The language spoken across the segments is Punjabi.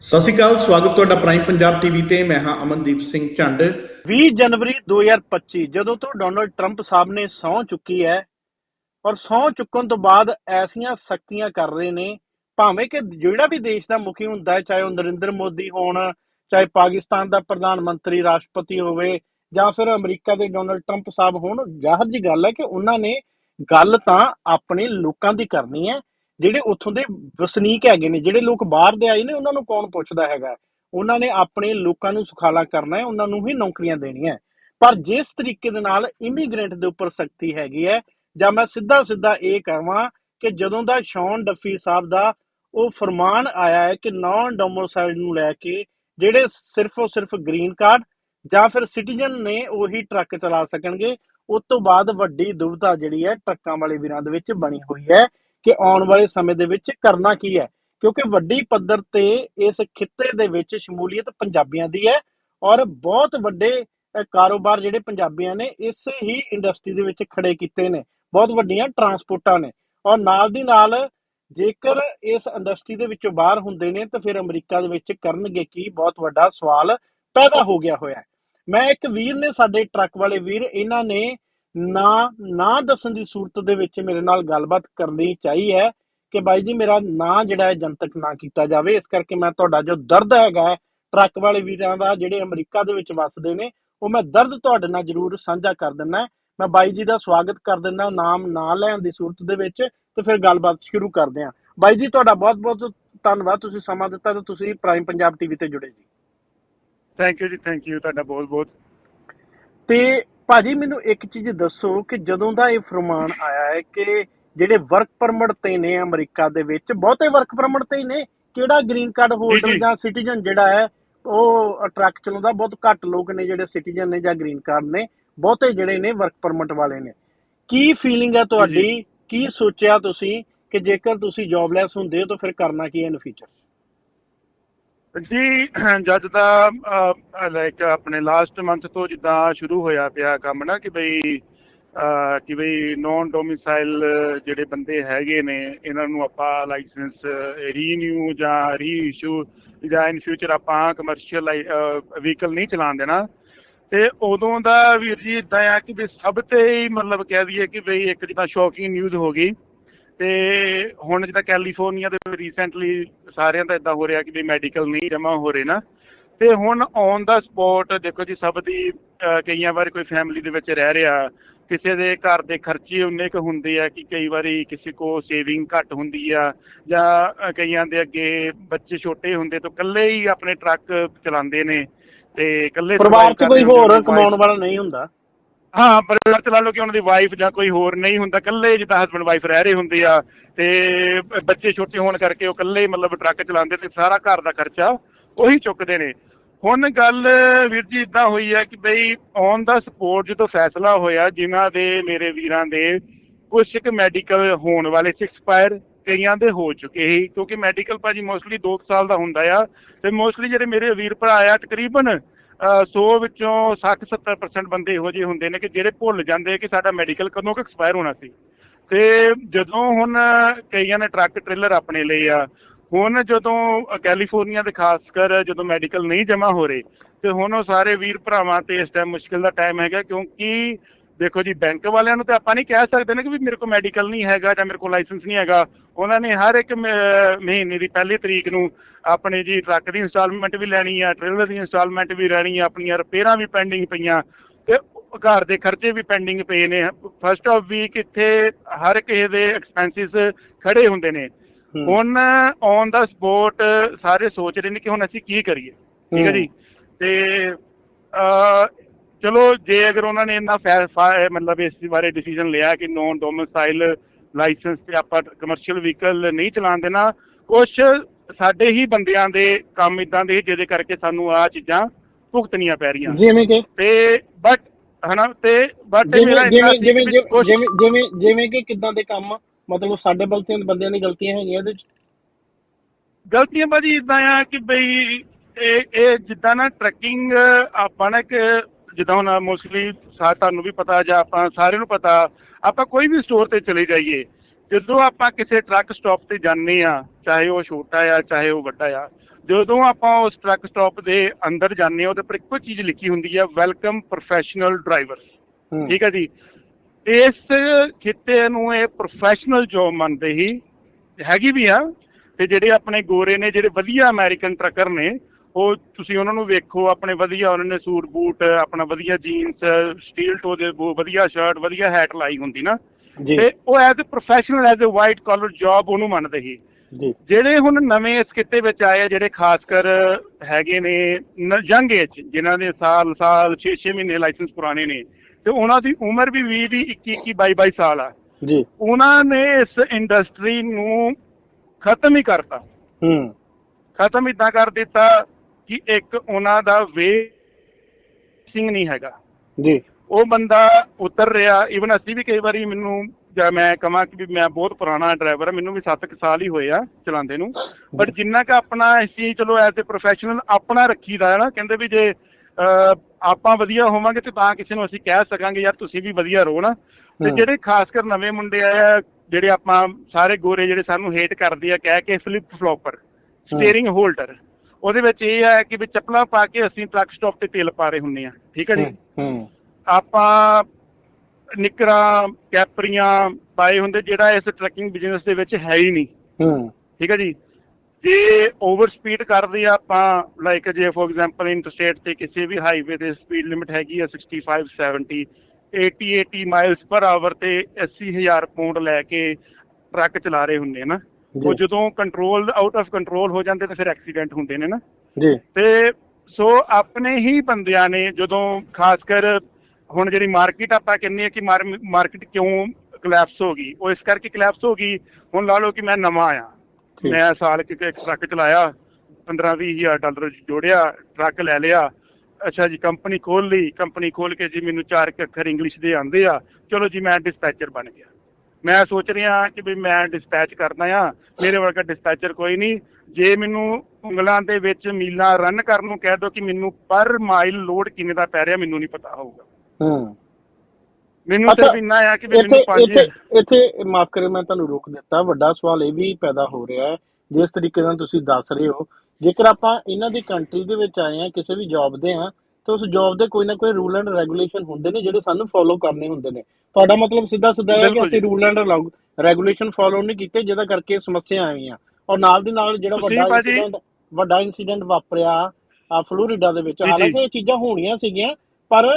ਸਤਿ ਸ਼੍ਰੀ ਅਕਾਲ, ਸਵਾਗਤ ਤੁਹਾਡਾ ਪ੍ਰਾਈਮ ਪੰਜਾਬ ਟੀਵੀ ਤੇ, ਮੈਂ ਹਾਂ ਅਮਨਦੀਪ ਸਿੰਘ ਝੰਡ। 20 ਜਨਵਰੀ 2025 ਜਦੋਂ ਤੋਂ ਡੋਨਲਡ ਟਰੰਪ ਸਾਹਿਬ ਨੇ ਸਹੁੰ ਚੁੱਕੀ ਹੈ, ਔਰ ਸਹੁੰ ਚੁੱਕਣ ਤੋਂ ਬਾਅਦ ਐਸੀਆਂ ਸਖਤੀਆਂ ਕਰ ਰਹੇ ਨੇ, ਭਾਵੇਂ ਕਿ ਜਿਹੜਾ ਵੀ ਦੇਸ਼ ਦਾ ਮੁਖੀ ਹੁੰਦਾ ਹੈ, ਚਾਹੇ ਉਹ ਨਰਿੰਦਰ ਮੋਦੀ ਹੋਣ, ਚਾਹੇ ਪਾਕਿਸਤਾਨ ਦਾ ਪ੍ਰਧਾਨ ਮੰਤਰੀ, ਰਾਸ਼ਟਰਪਤੀ ਹੋਵੇ, ਜਾਂ ਫਿਰ ਅਮਰੀਕਾ ਦੇ ਡੋਨਲਡ ਟਰੰਪ ਸਾਹਿਬ ਹੋਣ, ਜ਼ਾਹਰ ਜੀ ਗੱਲ ਹੈ ਕਿ ਉਹਨਾਂ ਨੇ ਗੱਲ ਤਾਂ ਆਪਣੇ ਲੋਕਾਂ ਦੀ ਕਰਨੀ ਹੈ ਜਿਹੜੇ ਉੱਥੋਂ ਦੇ ਵਸਨੀਕ ਹੈਗੇ ਨੇ, ਜਿਹੜੇ ਲੋਕ ਬਾਹਰ ਦੇ ਆਏ ਨੇ, ਉਹਨਾਂ ਨੂੰ ਕੌਣ ਪੁੱਛਦਾ ਹੈਗਾ? ਉਹਨਾਂ ਨੇ ਆਪਣੇ ਲੋਕਾਂ ਨੂੰ ਸੁਖਾਲਾ ਕਰਨਾ ਹੈ, ਉਹਨਾਂ ਨੂੰ ਹੀ ਨੌਕਰੀਆਂ ਦੇਣੀਆਂ ਪਰ ਜਿਸ ਤਰੀਕੇ ਦੇ ਨਾਲ ਇਮੀਗ੍ਰੈਂਟ ਦੇ ਉੱਪਰ ਸਖਤੀ ਹੈਗੀ ਹੈ, ਜਾਂ ਮੈਂ ਸਿੱਧਾ ਸਿੱਧਾ ਇਹ ਕਹਾਂ ਕਿ ਜਦੋਂ ਦਾ ਸ਼ੌਨ ਡੱਫੀ ਸਾਹਿਬ ਦਾ ਉਹ ਫਰਮਾਨ ਆਇਆ ਹੈ ਕਿ ਨਾਨ ਡੋਮੋਸਾਈਲ ਨੂੰ ਲੈ ਕੇ ਜਿਹੜੇ ਸਿਰਫ ਔਰ ਸਿਰਫ ਗ੍ਰੀਨ ਕਾਰਡ ਜਾਂ ਫਿਰ ਸਿਟੀਜ਼ਨ ਨੇ ਉਹੀ ਟਰੱਕ ਚਲਾ ਸਕਣਗੇ, ਉਸ ਤੋਂ ਬਾਅਦ ਵੱਡੀ ਦੁਬਿਧਾ ਜਿਹੜੀ ਹੈ, ਟਰੱਕਾਂ ਵਾਲੇ ਵੀਰਾਂ ਦੇ ਵਿੱਚ ਬਣੀ ਹੋਈ ਹੈ। ਕਿ ਆਉਣ ਵਾਲੇ ਸਮੇਂ ਦੇ ਵਿੱਚ ਕਰਨਾ ਕੀ ਹੈ? ਕਿਉਂਕਿ ਵੱਡੀ ਪੱਧਰ ਤੇ ਇਸ ਖਿੱਤੇ ਦੇ ਵਿੱਚ ਸ਼ਮੂਲੀਅਤ ਪੰਜਾਬੀਆਂ ਦੀ ਹੈ ਔਰ ਬਹੁਤ ਵੱਡੇ ਕਾਰੋਬਾਰ ਜਿਹੜੇ ਪੰਜਾਬੀਆਂ ਨੇ ਇਸ ਹੀ ਇੰਡਸਟਰੀ ਦੇ ਵਿੱਚ ਖੜੇ ਕੀਤੇ ਨੇ। ਬਹੁਤ ਵੱਡੀਆਂ ਟਰਾਂਸਪੋਰਟਾਂ ਨੇ। ਔਰ ਨਾਲ ਦੀ ਨਾਲ ਜੇਕਰ ਇਸ ਇੰਡਸਟਰੀ ਦੇ ਵਿੱਚੋਂ ਬਾਹਰ ਹੁੰਦੇ ਨੇ ਤਾਂ ਫਿਰ ਅਮਰੀਕਾ ਦੇ ਵਿੱਚ ਕਰਨਗੇ ਕੀ? ਬਹੁਤ ਵੱਡਾ ਸਵਾਲ ਪੈਦਾ ਹੋ ਗਿਆ ਹੋਇਆ ਹੈ। ਮੈਂ ਇੱਕ ਵੀਰ ਨੇ ਸਾਡੇ ਟਰੱਕ ਵਾਲੇ ਵੀਰ, ਇਹਨਾਂ ਨੇ ਨਾ ਨਾ ਦੱਸਣ ਦੀ ਸੂਰਤ ਦੇ ਵਿੱਚ ਮੇਰੇ ਨਾਲ ਗੱਲਬਾਤ ਕਰਨੀ ਚਾਹੀ ਹੈ ਕਿ ਬਾਈ ਜੀ ਮੇਰਾ ਨਾਂ ਜਿਹੜਾ ਹੈ ਜਨਤਕ ਨਾ ਕੀਤਾ ਜਾਵੇ। ਇਸ ਕਰਕੇ ਮੈਂ ਤੁਹਾਡਾ ਜੋ ਦਰਦ ਹੈਗਾ ਟਰੱਕ ਵਾਲੇ ਵੀਰਾਂ ਦਾ ਜਿਹੜੇ ਅਮਰੀਕਾ ਦੇ ਵਿੱਚ ਵੱਸਦੇ ਨੇ ਉਹ ਮੈਂ ਦਰਦ ਤੁਹਾਡੇ ਨਾਲ ਜ਼ਰੂਰ ਸਾਂਝਾ ਕਰ ਦਿੰਦਾ ਮੈਂ ਬਾਈ ਜੀ ਦਾ ਸਵਾਗਤ ਕਰ ਦਿੰਦਾ ਨਾਮ ਨਾ ਲੈਣ ਦੀ ਸੂਰਤ ਦੇ ਵਿੱਚ ਤੇ ਫਿਰ ਗੱਲਬਾਤ ਸ਼ੁਰੂ ਕਰਦੇ ਹਾਂ। ਬਾਈ ਜੀ ਤੁਹਾਡਾ ਬਹੁਤ ਬਹੁਤ ਧੰਨਵਾਦ ਤੁਸੀਂ ਸਮਾਂ ਦਿੱਤਾ ਤੇ ਤੁਸੀਂ ਪ੍ਰਾਈਮ ਪੰਜਾਬ ਟੀਵੀ ਤੇ ਜੁੜੇ ਜੀ। ਥੈਂਕ ਯੂ ਜੀ ਥੈਂਕ ਯੂ ਤੁਹਾਡਾ ਬਹੁਤ ਬਹੁਤ ਤੇ ਭਾਜੀ ਮੈਨੂੰ ਇੱਕ ਚੀਜ਼ ਦੱਸੋ ਕਿ ਜਦੋਂ ਦਾ ਇਹ ਫਰਮਾਨ ਆਇਆ ਹੈ ਕਿ ਜਿਹੜੇ ਵਰਕ ਪਰਮਿਟ ਤੇ ਨੇ ਅਮਰੀਕਾ ਦੇ ਵਿੱਚ ਬਹੁਤੇ ਵਰਕ ਪਰਮਿਟ ਤੇ ਹੀ ਨੇ। ਕਿਹੜਾ ਗ੍ਰੀਨ ਕਾਰਡ ਹੋਲਡਰ ਜੀ। ਜਾਂ ਸਿਟੀਜ਼ਨ ਜਿਹੜਾ ਹੈ ਉਹ ਟਰੱਕ ਚਲਾਉਂਦਾ? ਬਹੁਤ ਘੱਟ ਲੋਕ ਨੇ ਜਿਹੜੇ ਸਿਟੀਜ਼ਨ ਨੇ ਜਾਂ ਗ੍ਰੀਨ ਕਾਰਡ ਨੇ ਬਹੁਤੇ ਜਿਹੜੇ ਨੇ ਵਰਕ ਪਰਮਿਟ ਵਾਲੇ ਨੇ। ਕੀ ਫੀਲਿੰਗ ਹੈ ਤੁਹਾਡੀ? ਕੀ ਸੋਚਿਆ ਤੁਸੀਂ ਕਿ ਜੇਕਰ ਤੁਸੀਂ ਜੌਬਲੈਸ ਹੁੰਦੇ ਹੋ ਤਾਂ ਫਿਰ ਕਰਨਾ ਕੀ ਹੈ ਇਨ ਫਿਊਚਰ ਜੀ, ਜਦ ਦਾ ਲਾਈਕ ਆਪਣੇ ਲਾਸਟ ਮੰਥ ਤੋਂ ਜਿੱਦਾਂ ਸ਼ੁਰੂ ਹੋਇਆ ਪਿਆ ਕੰਮ ਨਾ ਕਿ ਬਈ ਕਿ ਬਈ ਨੌਨ ਡੋਮਿਸਾਈਲ ਜਿਹੜੇ ਬੰਦੇ ਹੈਗੇ ਨੇ, ਇਹਨਾਂ ਨੂੰ ਆਪਾਂ ਲਾਇਸੈਂਸ ਰੀਨਿਊ ਜਾਂ ਰੀਇਸ਼ੂ ਜਾਂ ਇਨ ਫਿਊਚਰ ਆਪਾਂ ਕਮਰਸ਼ੀਅਲ ਵਹੀਕਲ ਨਹੀਂ ਚਲਾਉਣ ਦੇਣਾ। ਤੇ ਉਦੋਂ ਦਾ ਵੀਰ ਜੀ ਇਦਾਂ ਆ ਕਿ ਵੀ ਸਭ ਤੇ ਹੀ ਮਤਲਬ ਕਹਿ ਦਈਏ ਕਿ ਬਈ ਇੱਕ ਜਿੱਦਾਂ ਸ਼ੌਕਿੰਗ ਨਿਊਜ਼ ਹੋ ਗਈ। ਤੇ ਹੁਣ ਜਿੱਦਾਂ ਕੈਲੀਫੋਰਨੀਆ ਦੇ ਰੀਸੈਂਟਲੀ ਸਾਰਿਆਂ ਦਾ ਇਦਾਂ ਹੋ ਰਿਹਾ ਕਿ ਵੀ ਮੈਡੀਕਲ ਨਹੀਂ ਜਮਾ ਹੋ ਰਹੇ ਨਾ। ਤੇ ਹੁਣ ਔਨ ਦਾ ਸਪੌਟ ਦੇਖੋ ਜੀ ਸਭ ਦੀ ਕਈਆਂ ਵਾਰ ਕੋਈ ਫੈਮਿਲੀ ਦੇ ਵਿੱਚ ਰਹਿ ਰਿਹਾ ਕਿਸੇ ਦੇ ਘਰ ਦੇ ਖਰਚੇ ਉਨੇ ਕੁ ਹੁੰਦੇ ਆ ਕਿ ਕਈ ਵਾਰੀ ਕਿਸੇ ਕੋ ਸੇਵਿੰਗ ਘੱਟ ਹੁੰਦੀ ਆ ਜਾਂ ਕਈਆਂ ਦੇ ਅੱਗੇ ਬੱਚੇ ਛੋਟੇ ਹੁੰਦੇ ਤਾਂ ਇਕੱਲੇ ਹੀ ਆਪਣੇ ਟਰੱਕ ਚਲਾਉਂਦੇ ਨੇ ਤੇ ਇਕੱਲੇ ਪਰਿਵਾਰ 'ਚ ਕੋਈ ਹੋਰ ਕਮਾਉਣ ਵਾਲਾ ਨਹੀਂ ਹੁੰਦਾ। ਹਾਂ ਪਰਿਵਾਰ ਚਲਾ ਲਓ ਕਿ ਉਹਨਾਂ ਦੀ ਵਾਈਫ ਜਾਂ ਕੋਈ ਹੋਰ ਨਹੀਂ ਹੁੰਦਾ, ਇਕੱਲੇ ਜਿੱਦਾਂ ਹਸਬੰਡ ਵਾਈਫ ਰਹਿ ਰਹੇ ਹੁੰਦੇ ਆ, ਤੇ ਬੱਚੇ ਛੋਟੇ ਹੋਣ ਕਰਕੇ ਉਹ ਇਕੱਲੇ ਮਤਲਬ ਟਰੱਕ ਚਲਾਉਂਦੇ ਤੇ ਸਾਰਾ ਘਰ ਦਾ ਖਰਚਾ ਉਹੀ ਚੁੱਕਦੇ ਨੇ। ਹੁਣ ਗੱਲ ਵੀਰ ਜੀ ਇਦਾਂ ਹੋਈ ਹੈ ਕਿ ਬਈ ਔਨ ਦਾ ਸਪੋਰਟ ਜਦੋਂ ਫੈਸਲਾ ਹੋਇਆ, ਜਿਨ੍ਹਾਂ ਦੇ ਮੇਰੇ ਵੀਰਾਂ ਦੇ ਕੁਝ ਇੱਕ ਮੈਡੀਕਲ ਹੋਣ ਵਾਲੇ ਸੀ ਐਕਸਪਾਇਰ ਕਈਆਂ ਦੇ ਹੋ ਚੁੱਕੇ ਸੀ, ਕਿਉਂਕਿ ਮੈਡੀਕਲ ਭਾਜੀ ਮੋਸਟਲੀ 2 ਸਾਲ ਦਾ ਹੁੰਦਾ ਆ, ਤੇ ਮੋਸਟਲੀ ਜਿਹੜੇ ਮੇਰੇ ਵੀਰ ਭਰਾ ਆ, ਤਕਰੀਬਨ 100 ਵਿੱਚੋਂ 60-70% ਬੰਦੇ ਇਹੋ ਜਿਹੇ ਹੁੰਦੇ ਨੇ ਕਿ ਜਿਹੜੇ ਭੁੱਲ ਜਾਂਦੇ ਕਿ ਸਾਡਾ ਮੈਡੀਕਲ ਕਦੋਂ ਕੁ ਐਕਸਪਾਇਰ ਹੋਣਾ ਸੀ। ਤੇ ਜਦੋਂ ਹੁਣ ਕਈਆਂ ਨੇ ਟਰੱਕ ਟ੍ਰੇਲਰ ਆਪਣੇ ਲਈ ਆ, ਹੁਣ ਜਦੋਂ ਕੈਲੀਫੋਰਨੀਆ ਦੇ ਖਾਸ ਕਰ ਜਦੋਂ ਮੈਡੀਕਲ ਨਹੀਂ ਜਮਾ ਹੋ ਰਹੇ, ਤੇ ਹੁਣ ਉਹ ਸਾਰੇ ਵੀਰ ਭਰਾਵਾਂ ਤੇ ਇਸ ਟਾਈਮ ਮੁਸ਼ਕਿਲ ਦਾ ਟਾਈਮ ਹੈਗਾ ਕਿਉਂਕਿ ਦੇਖੋ ਜੀ ਬੈਂਕ ਵਾਲਿਆਂ ਨੂੰ ਤੇ ਆਪਾਂ ਨਹੀਂ ਕਹਿ ਸਕਦੇ ਨਾ ਕਿ ਵੀ ਮੇਰੇ ਕੋਲ ਮੈਡੀਕਲ ਨਹੀਂ ਹੈਗਾ ਜਾਂ ਮੇਰੇ ਕੋਲ ਲਾਇਸੈਂਸ ਨਹੀਂ ਹੈਗਾ। ਉਹਨਾਂ ਨੇ ਹਰ ਇੱਕ ਮਹੀਨੇ ਦੀ ਪਹਿਲੀ ਤਰੀਕ ਨੂੰ ਆਪਣੇ ਜੀ ਟਰੱਕ ਦੀ ਇੰਸਟਾਲਮੈਂਟ ਵੀ ਲੈਣੀ ਆ ਟ੍ਰੇਲਰ ਦੀ ਇੰਸਟਾਲਮੈਂਟ ਵੀ ਲੈਣੀ ਆ ਆਪਣੀਆਂ ਰਿਪੇਅਰਾਂ ਵੀ ਪੈਂਡਿੰਗ ਪਈਆਂ ਤੇ ਘਰ ਦੇ ਖਰਚੇ ਵੀ ਪੈਂਡਿੰਗ ਪਏ ਨੇ। ਫਸਟ ਆਫ ਵੀਕ ਇੱਥੇ ਹਰ ਕਿਸੇ ਦੇ ਐਕਸਪੈਂਸਿਸ ਖੜੇ ਹੁੰਦੇ ਨੇ। ਹੁਣ ਔਨ ਦਾ ਸਪੋਰਟ ਸਾਰੇ ਸੋਚ ਰਹੇ ਨੇ ਕਿ ਹੁਣ ਅਸੀਂ ਕੀ ਕਰੀਏ। ਠੀਕ ਹੈ ਜੀ? ਤੇ ਚਲੋ ਜੇ ਅਗਰ ਉਹਨਾਂ ਨੇ ਇੰਨਾ ਮਤਲਬ ਇਸ ਬਾਰੇ ਡਿਸੀਜਨ ਲਿਆ ਕਿ ਨੌਨ ਡੋਮਿਸਾਈਲ ਲਾਇਸੈਂਸ ਤੇ ਆਪਾਂ ਕਮਰਸ਼ੀਅਲ ਵਹੀਕਲ ਨਹੀਂ ਚਲਾਉਣ ਦੇਣਾ ਕੁਝ ਸਾਡੇ ਹੀ ਬੰਦਿਆਂ ਦੇ ਕੰਮ ਇਦਾਂ ਦੇ ਜਿਹਦੇ ਕਰਕੇ ਸਾਨੂੰ ਆ ਚੀਜ਼ਾਂ ਭੁਗਤਣੀਆਂ ਪੈ ਰਹੀਆਂ। ਜਿਵੇਂ ਕਿ? ਤੇ ਬਟ ਹਨਾ ਤੇ ਬਟ ਜਿਵੇਂ ਮੇਰਾ ਜਿਵੇਂ ਕਿ ਕੁਛ- ਜਿਵੇਂ ਜਿਵੇਂ ਜਿਵੇਂ ਕਿ ਕਿਦਾਂ ਦੇ ਕੰਮ ਮਤਲਬ ਸਾਡੇ ਬਲਤੀਆਂ ਬੰਦਿਆਂ ਦੀ ਗਲਤੀਆਂ ਹੈਗੀਆਂ ਇਹਦੇ ਵਿੱਚ ਗਲਤੀਆਂ ਭਾਜੀ ਇਦਾਂ ਆ ਕਿ ਬਈ ਇਹ ਇਹ ਜਿੱਦਾਂ ਨਾ ਟਰੈਕਿੰਗ ਆਪਾਂ ਨਾ ਇੱਕ ਜਿੱਦਾਂ ਹੁਣ ਮੋਸਟਲੀ ਤੁਹਾਨੂੰ ਵੀ ਪਤਾ ਜਾਂ ਆਪਾਂ ਸਾਰਿਆਂ ਨੂੰ ਪਤਾ ਆਪਾਂ ਕੋਈ ਵੀ ਸਟੋਰ ਤੇ ਚਲੇ ਜਾਈਏ ਜਦੋਂ ਆਪਾਂ ਕਿਸੇ ਟਰੱਕ ਸਟਾਪ ਤੇ ਜਾਂਦੇ ਆ ਚਾਹੇ ਉਹ ਛੋਟਾ ਆ ਚਾਹੇ ਉਹ ਵੱਡਾ ਆ ਜਦੋਂ ਆਪਾਂ ਉਸ ਟਰੱਕ ਸਟਾਪ ਦੇ ਅੰਦਰ ਜਾਂਦੇ ਆ ਉਹਦੇ ਪਰ ਇੱਕੋ ਚੀਜ਼ ਲਿਖੀ ਹੁੰਦੀ ਆ ਵੈਲਕਮ ਪ੍ਰੋਫੈਸ਼ਨਲ ਡਰਾਈਵਰਸ ਠੀਕ ਹੈ ਜੀ? ਇਸ ਖਿੱਤੇ ਨੂੰ ਇਹ ਪ੍ਰੋਫੈਸ਼ਨਲ ਜੌਬ ਮੰਨਦੇ ਹੀ ਹੈਗੀ ਵੀ ਆ ਤੇ ਜਿਹੜੇ ਆਪਣੇ ਗੋਰੇ ਨੇ ਜਿਹੜੇ ਵਧੀਆ ਅਮਰੀਕਨ ਟਰੱਕਰ ਨੇ ਉਹ ਤੁਸੀਂ ਉਹਨਾਂ ਨੂੰ ਵੇਖੋ ਆਪਣੇ ਵਧੀਆ ਉਹਨਾਂ ਨੇ ਸੂਟ ਬੂਟ ਆਪਣਾ ਵਧੀਆ ਜੀਨਸ ਸਟੀਲ ਟੋ ਦੇ ਵਧੀਆ ਸ਼ਰਟ ਵਧੀਆ ਹੈਟ ਲਾਈ ਹੁੰਦੀ ਨਾ। ਤੇ ਉਹ as a professional as a white collar job ਉਹਨੂੰ ਮੰਨਦੇ ਜੀ। ਜਿਹੜੇ ਹੁਣ ਨਵੇਂ ਇਸ ਕਿੱਤੇ ਵਿੱਚ ਆਏ ਆ ਜਿਹੜੇ ਖਾਸ ਕਰ ਹੈਗੇ ਨੇ ਯੰਗ ਏਜ ਜਿਨ੍ਹਾਂ ਦੇ ਸਾਲ ਸਾਲ 6-6 ਮਹੀਨੇ ਲਾਇਸੈਂਸ ਪੁਰਾਣੇ ਨੇ ਤੇ ਉਹਨਾਂ ਦੀ ਉਮਰ ਵੀ 20 ਦੀ 21 21 22 22 ਸਾਲ ਆ। ਜੀ। ਉਹਨਾਂ ਨੇ ਇਸ ਇੰਡਸਟਰੀ ਨੂੰ ਖਤਮ ਹੀ ਕਰਤਾ। ਹੂੰ। ਖਤਮ ਇਦਾਂ ਕਰ ਦਿੱਤਾ ਕਿ ਇੱਕ ਉਹਨਾਂ ਦਾ ਵੇ ਸਿੰਘ ਨਹੀਂ ਹੈਗਾ। ਜੀ। ਉਹ ਬੰਦਾ ਉਤਰ ਰਿਹਾ। ਇਵਨ ਅਸੀਂ ਵੀ ਕਈ ਵਾਰੀ ਮੈਨੂੰ ਜਾਂ ਮੈਂ ਕਹਾਂ ਕਿ ਮੈਂ ਬਹੁਤ ਪੁਰਾਣਾ ਡਰਾਈਵਰ ਆ ਮੈਨੂੰ ਵੀ 7 ਸਾਲ ਹੀ ਹੋਏ ਆ ਚਲਾਉਂਦੇ ਨੂੰ। ਬਟ ਜਿੰਨਾ ਕ ਆਪਣਾ ਅਸੀਂ ਚਲੋ ਐਜ਼ ਅ ਪ੍ਰੋਫੈਸ਼ਨਲ ਆਪਣਾ ਰੱਖੀਦਾ ਹੈ ਨਾ ਕਹਿੰਦੇ ਵੀ ਜੇ ਆਪਾਂ ਵਧੀਆ ਹੋਵਾਂਗੇ ਤੇ ਤਾਂ ਕਿਸੇ ਨੂੰ ਅਸੀਂ ਕਹਿ ਸਕਾਂਗੇ ਯਾਰ ਤੁਸੀਂ ਵੀ ਵਧੀਆ ਰਹੋ ਨਾ। ਤੇ। ਜਿਹੜੇ ਖਾਸ ਕਰ ਨਵੇਂ ਮੁੰਡੇ ਆਏ ਆ ਜਿਹੜੇ ਆਪਾਂ ਸਾਰੇ ਗੋਰੇ ਜਿਹੜੇ ਸਾਨੂੰ ਹੇਟ ਕਰਦੇ ਆ ਕਹਿ ਕੇ ਫਲਿੱਪ ਫਲੋਪਰ ਸਟੀਅਰਿੰਗ ਹੋਲਡਰ ਉਹਦੇ ਵਿੱਚ ਇਹ ਹੈ ਕਿ ਵੀ ਚੱਪਲਾਂ ਪਾ ਕੇ ਅਸੀਂ ਟਰੱਕ ਸਟਾਪ ਤੇ ਤੇਲ ਪਾ ਰਹੇ ਹੁੰਨੇ ਆ ਠੀਕ ਹੈ ਜੀ? ਹੂੰ ਆਪਾਂ ਨਿਕਰਾਂ ਕੈਪਰੀਆਂ ਪਾਏ ਹੁੰਦੇ ਜਿਹੜਾ ਇਸ ਟਰੱਕਿੰਗ ਬਿਜ਼ਨਸ ਦੇ ਵਿੱਚ ਹੈ ਹੀ ਨਹੀਂ। ਹੂੰ। ਠੀਕ ਹੈ ਜੀ? ਜੇ ਓਵਰ ਸਪੀਡ ਕਰਦੇ ਆ ਆਪਾਂ ਲਾਈਕ ਜੇ ਫੋਰ ਐਗਜ਼ਾਮਪਲ ਇੰਟਰਸਟੇਟ ਤੇ ਕਿਸੇ ਵੀ ਹਾਈਵੇ ਤੇ ਸਪੀਡ ਲਿਮਿਟ ਹੈਗੀ ਆ 65 70 80 80 ਮਾਈਲਸ ਪਰ ਆਵਰ ਤੇ 80000 ਪੌਂਡ ਲੈ ਕੇ ਟਰੱਕ ਚਲਾ ਰਹੇ ਹੁੰਦੇ ਨਾ। ਉਹ ਜਦੋਂ ਕੰਟਰੋਲ ਆਊਟ ਆਫ ਕੰਟਰੋਲ ਹੋ ਜਾਂਦੇ ਤੇ ਫਿਰ ਐਕਸੀਡੈਂਟ ਹੁੰਦੇ ਨੇ ਨਾ। ਜੀ। ਤੇ ਸੋ ਆਪਣੇ ਹੀ ਬੰਦਿਆਂ ਨੇ ਜਦੋਂ ਖਾਸ ਕਰ ਹੁਣ ਜਿਹੜੀ ਮਾਰਕੀਟ ਆਪਾਂ ਕਹਿੰਦੇ ਆ ਕਿ ਮਾਰਕੀਟ ਕਿਉਂ ਕਲੈਪਸ ਹੋ ਗਈ ਉਹ ਇਸ ਕਰਕੇ ਕਲੈਪਸ ਹੋ ਗਈ ਹੁਣ ਲਾ ਲਓ ਕਿ ਮੈਂ ਨਵਾਂ ਆਇਆ। ਮੈਂ ਸਾਲ ਇੱਕ ਇੱਕ ਟਰੱਕ ਚਲਾਇਆ 15 ਹਜ਼ਾਰ ਡਾਲਰ ਜੋੜਿਆ ਟਰੱਕ ਲੈ ਲਿਆ। ਅੱਛਾ ਜੀ ਕੰਪਨੀ ਖੋਲ ਲਈ ਕੰਪਨੀ ਖੋਲ ਕੇ ਜੀ ਮੈਨੂੰ ਚਾਰ ਕੁ ਅੱਖਰ ਇੰਗਲਿਸ਼ ਦੇ ਆਂਦੇ ਆ। ਚਲੋ ਜੀ ਮੈਂ ਡਿਸਪੈਚਰ ਬਣ ਗਿਆ। ਮੈਂ ਸੋਚ ਰਿਹਾ ਕਿ ਵੀ ਮੈਂ ਡਿਸਪੈਚ ਕਰਨਾ ਆ ਮੇਰੇ ਵਰਗਾ ਡਿਸਪੈਚਰ ਕੋਈ ਨਹੀਂ। ਜੇ ਮੈਨੂੰ ਉਂਗਲਾਂ ਦੇ ਵਿੱਚ ਮੀਲਾਂ ਰਨ ਕਰਨ ਨੂੰ ਕਹਿ ਦੋ ਕਿ ਮੈਨੂੰ ਪਰ ਮਾਈਲ ਲੋਡ ਕਿੰਨੇ ਦਾ ਪੈ ਰਿਹਾ ਮੈਨੂੰ ਨਹੀਂ ਪਤਾ ਹੋਊਗਾ। ਹੂੰ। ਮੈਨੂੰ ਸਿਰਫ ਇੰਨਾ ਆ ਕਿ ਮੈਨੂੰ ਪੰਜ ਇੱਥੇ ਇੱਥੇ ਮਾਫ ਕਰਿਓ ਮੈਂ ਤੁਹਾਨੂੰ ਰੋਕ ਦਿੱਤਾ। ਵੱਡਾ ਸਵਾਲ ਇਹ ਵੀ ਪੈਦਾ ਹੋ ਰਿਹਾ ਹੈ ਜਿਸ ਤਰੀਕੇ ਨਾਲ ਤੁਸੀਂ ਦੱਸ ਰਹੇ ਹੋ। ਜੇਕਰ ਆਪਾਂ ਇਹਨਾਂ ਦੀ ਕੰਟਰੀ ਦੇ ਵਿੱਚ ਆਏ ਆ ਕਿਸੇ ਵੀ ਜੌਬ ਦੇ ਆ ਤਾਂ ਉਸ ਜੌਬ ਦੇ ਕੋਈ ਨਾ ਕੋਈ ਰੂਲ ਐਂਡ ਰੈਗੂਲੇਸ਼ਨ ਹੁੰਦੇ ਨੇ ਜਿਹੜੇ ਸਾਨੂੰ ਫੋਲੋ ਕਰਨੇ ਹੁੰਦੇ ਨੇ। ਤੁਹਾਡਾ ਮਤਲਬ ਸਿੱਧਾ ਸਿੱਧਾ ਹੈ ਕਿ ਅਸੀਂ। ਰੂਲ ਐਂਡ ਰੈਗੂਲੇਸ਼ਨ ਫੋਲੋ ਨਹੀਂ ਕੀਤੇ ਜਿਹਦਾ ਕਰਕੇ ਸਮੱਸਿਆ ਆਈਆਂ ਔਰ ਨਾਲ ਦੀ ਨਾਲ ਜਿਹੜਾ ਵੱਡਾ ਇਨਸੀਡੈਂਟ ਵੱਡਾ ਇਨਸੀਡੈਂਟ ਵਾਪਰਿਆ ਆ ਫਲੋਰੀਡਾ ਦੇ ਵਿੱਚ। ਹਾਲਾਂਕਿ ਇਹ ਚੀਜ਼ਾਂ ਹੋਣੀਆਂ ਸੀਗੀਆਂ ਪਰ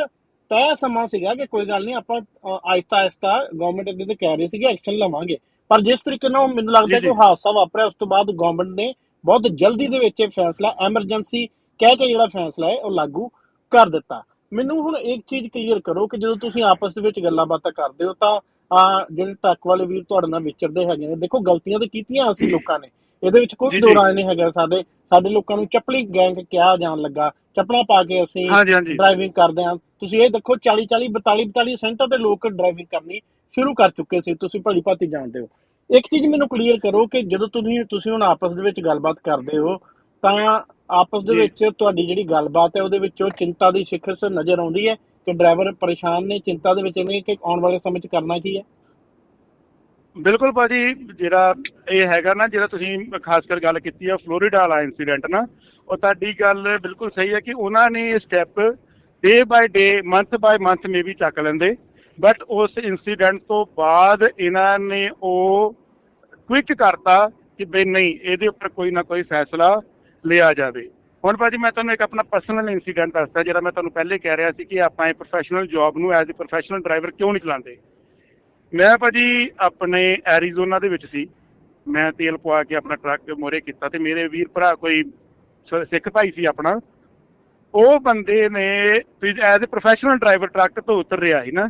ਤੈਅ ਸਮਾਂ ਸੀਗਾ ਕਿ ਕੋਈ ਗੱਲ ਨਹੀਂ ਆਪਾਂ ਅ, ਆਹਿਸਤਾ ਆਹਿਸਤਾ ਗਵਰਨਮੈਂਟ ਇਹਦੇ ਤੇ ਕਹਿ ਰਹੀ ਸੀ ਕਿ ਐਕਸ਼ਨ ਲਵਾਂਗੇ। ਪਰ ਜਿਸ ਤਰੀਕੇ ਨਾਲ ਮੈਨੂੰ ਲੱਗਦਾ ਕਿ ਉਹ ਹਾਦਸਾ ਵਾਪਰਿਆ ਉਸ ਤੋਂ ਬਾਅਦ ਗਵਰਨਮੈਂਟ ਨੇ ਬਹੁਤ ਜਲਦੀ ਦੇ ਵਿੱਚ ਇਹ ਫੈਸਲਾ ਐਮਰਜੈਂਸੀ ਕਹਿ ਕੇ ਜਿਹੜਾ ਫੈਸਲਾ ਹੈ ਉਹ ਲਾਗੂ ਕਰ ਦਿੱਤਾ। ਮੈਨੂੰ ਹੁਣ ਇੱਕ ਚੀਜ਼ ਕਲੀਅਰ ਕਰੋ ਕਿ ਜਦੋਂ ਤੁਸੀਂ ਆਪਸ ਦੇ ਵਿੱਚ ਗੱਲਾਂ ਬਾਤਾਂ ਕਰਦੇ ਹੋ ਤਾਂ ਆ ਜਿਹੜੇ ਟਰੱਕ ਵਾਲੇ ਵੀਰ ਤੁਹਾਡੇ ਨਾਲ ਵਿਚਰਦੇ ਹੈਗੇ ਨੇ ਦੇਖੋ ਗਲਤੀਆਂ ਤਾਂ ਕੀਤੀਆਂ ਅਸੀਂ ਲੋਕਾਂ ਨੇ। ਇਹਦੇ ਵਿੱਚ ਕੋਈ ਜੀ, ਦੋ ਜੀ। ਰਾਏ ਨਹੀਂ ਹੈਗਾ ਸਾਡੇ। ਸਾਡੇ ਲੋਕਾਂ ਨੂੰ ਚੱਪਲੀ ਗੈਂਗ ਕਿਹਾ ਜਾਣ ਲੱਗਾ। ਚੱਪਲਾਂ ਪਾ ਕੇ ਅਸੀਂ ਡਰਾਈਵਿੰਗ ਕਰਦੇ ਆ ਤੁਸੀਂ ਇਹ ਦੇਖੋ 40 40 42 42 ਸੈਂਟਰ ਦੇ ਲੋਕ ਡਰਾਈਵਿੰਗ ਕਰਨੀ ਸ਼ੁਰੂ ਕਰ ਚੁੱਕੇ ਸੀ। ਤੁਸੀਂ ਭਲੀ ਭਾਤੀ ਜਾਣਦੇ ਹੋ। ਇੱਕ ਚੀਜ਼ ਮੈਨੂੰ ਕਲੀਅਰ ਕਰੋ ਕਿ ਜਦੋਂ ਤੁਸੀਂ ਤੁਸੀਂ ਹੁਣ ਆਪਸ ਦੇ ਵਿੱਚ ਗੱਲਬਾਤ ਕਰਦੇ ਹੋ ਤਾਂ ਆਪਸ ਦੇ। ਵਿੱਚ ਤੁਹਾਡੀ ਜਿਹੜੀ ਗੱਲਬਾਤ ਹੈ ਉਹਦੇ ਵਿੱਚ ਉਹ ਚਿੰਤਾ ਦੀ ਸਿਖਰ ਸ ਨਜ਼ਰ ਆਉਂਦੀ ਹੈ ਕਿ ਡਰਾਈਵਰ ਪਰੇਸ਼ਾਨ ਨੇ ਚਿੰਤਾ ਦੇ ਵਿੱਚ ਨੇ ਕਿ ਆਉਣ ਵਾਲੇ ਸਮੇਂ 'ਚ ਕਰਨਾ ਕੀ ਹੈ ਬਿਲਕੁਲ ਭਾਜੀ ਜਿਹੜਾ ਇਹ ਹੈਗਾ ਨਾ ਜਿਹੜਾ ਤੁਸੀਂ ਖਾਸ ਕਰ ਗੱਲ ਕੀਤੀ ਆ ਫਲੋਰੀਡਾ ਵਾਲਾ ਇਨਸੀਡੈਂਟ ਨਾ ਉਹ ਤੁਹਾਡੀ ਗੱਲ ਬਿਲਕੁਲ ਸਹੀ ਹੈ ਕਿ ਉਹਨਾਂ ਨੇ ਇਹ step day by day month by month ਮੇ ਵੀ ਚੱਕ ਲੈਂਦੇ ਬਟ ਉਸ ਇਨਸੀਡੈਂਟ ਤੋਂ ਬਾਅਦ ਇਹਨਾਂ ਨੇ ਉਹ ਕੁਇਕ ਕਰਤਾ ਕਿ ਬਈ ਨਹੀਂ ਇਹਦੇ ਉੱਪਰ ਕੋਈ ਨਾ ਕੋਈ ਫੈਸਲਾ ਲਿਆ ਜਾਵੇ। ਹੁਣ ਭਾਜੀ ਮੈਂ ਤੁਹਾਨੂੰ ਇੱਕ ਆਪਣਾ ਪਰਸਨਲ ਇਨਸੀਡੈਂਟ ਦੱਸਦਾ ਜਿਹੜਾ ਮੈਂ ਤੁਹਾਨੂੰ ਪਹਿਲੇ ਕਹਿ ਰਿਹਾ ਸੀ ਕਿ ਆਪਾਂ ਇਹ ਪ੍ਰੋਫੈਸ਼ਨਲ ਜੌਬ ਨੂੰ ਐਜ਼ ਅ ਪ੍ਰੋਫੈਸ਼ਨਲ ਡਰਾਈਵਰ ਕਿਉਂ ਨਹੀਂ ਚਲਾਉਂਦੇ। ਮੈਂ ਭਾਜੀ ਆਪਣੇ ਐਰੀਜ਼ੋਨਾ ਦੇ ਵਿੱਚ ਸੀ। ਮੈਂ ਤੇਲ ਪਵਾ ਕੇ ਆਪਣਾ ਟਰੱਕ ਮੋਰੇ ਕੀਤਾ ਤੇ ਮੇਰੇ ਵੀਰ ਭਰਾ ਕੋਈ ਸਿੱਖ ਭਾਈ ਸੀ ਆਪਣਾ। ਉਹ ਬੰਦੇ ਨੇ as a professional driver truck ਤੋਂ ਉਤਰ ਰਿਹਾ ਸੀ ਨਾ।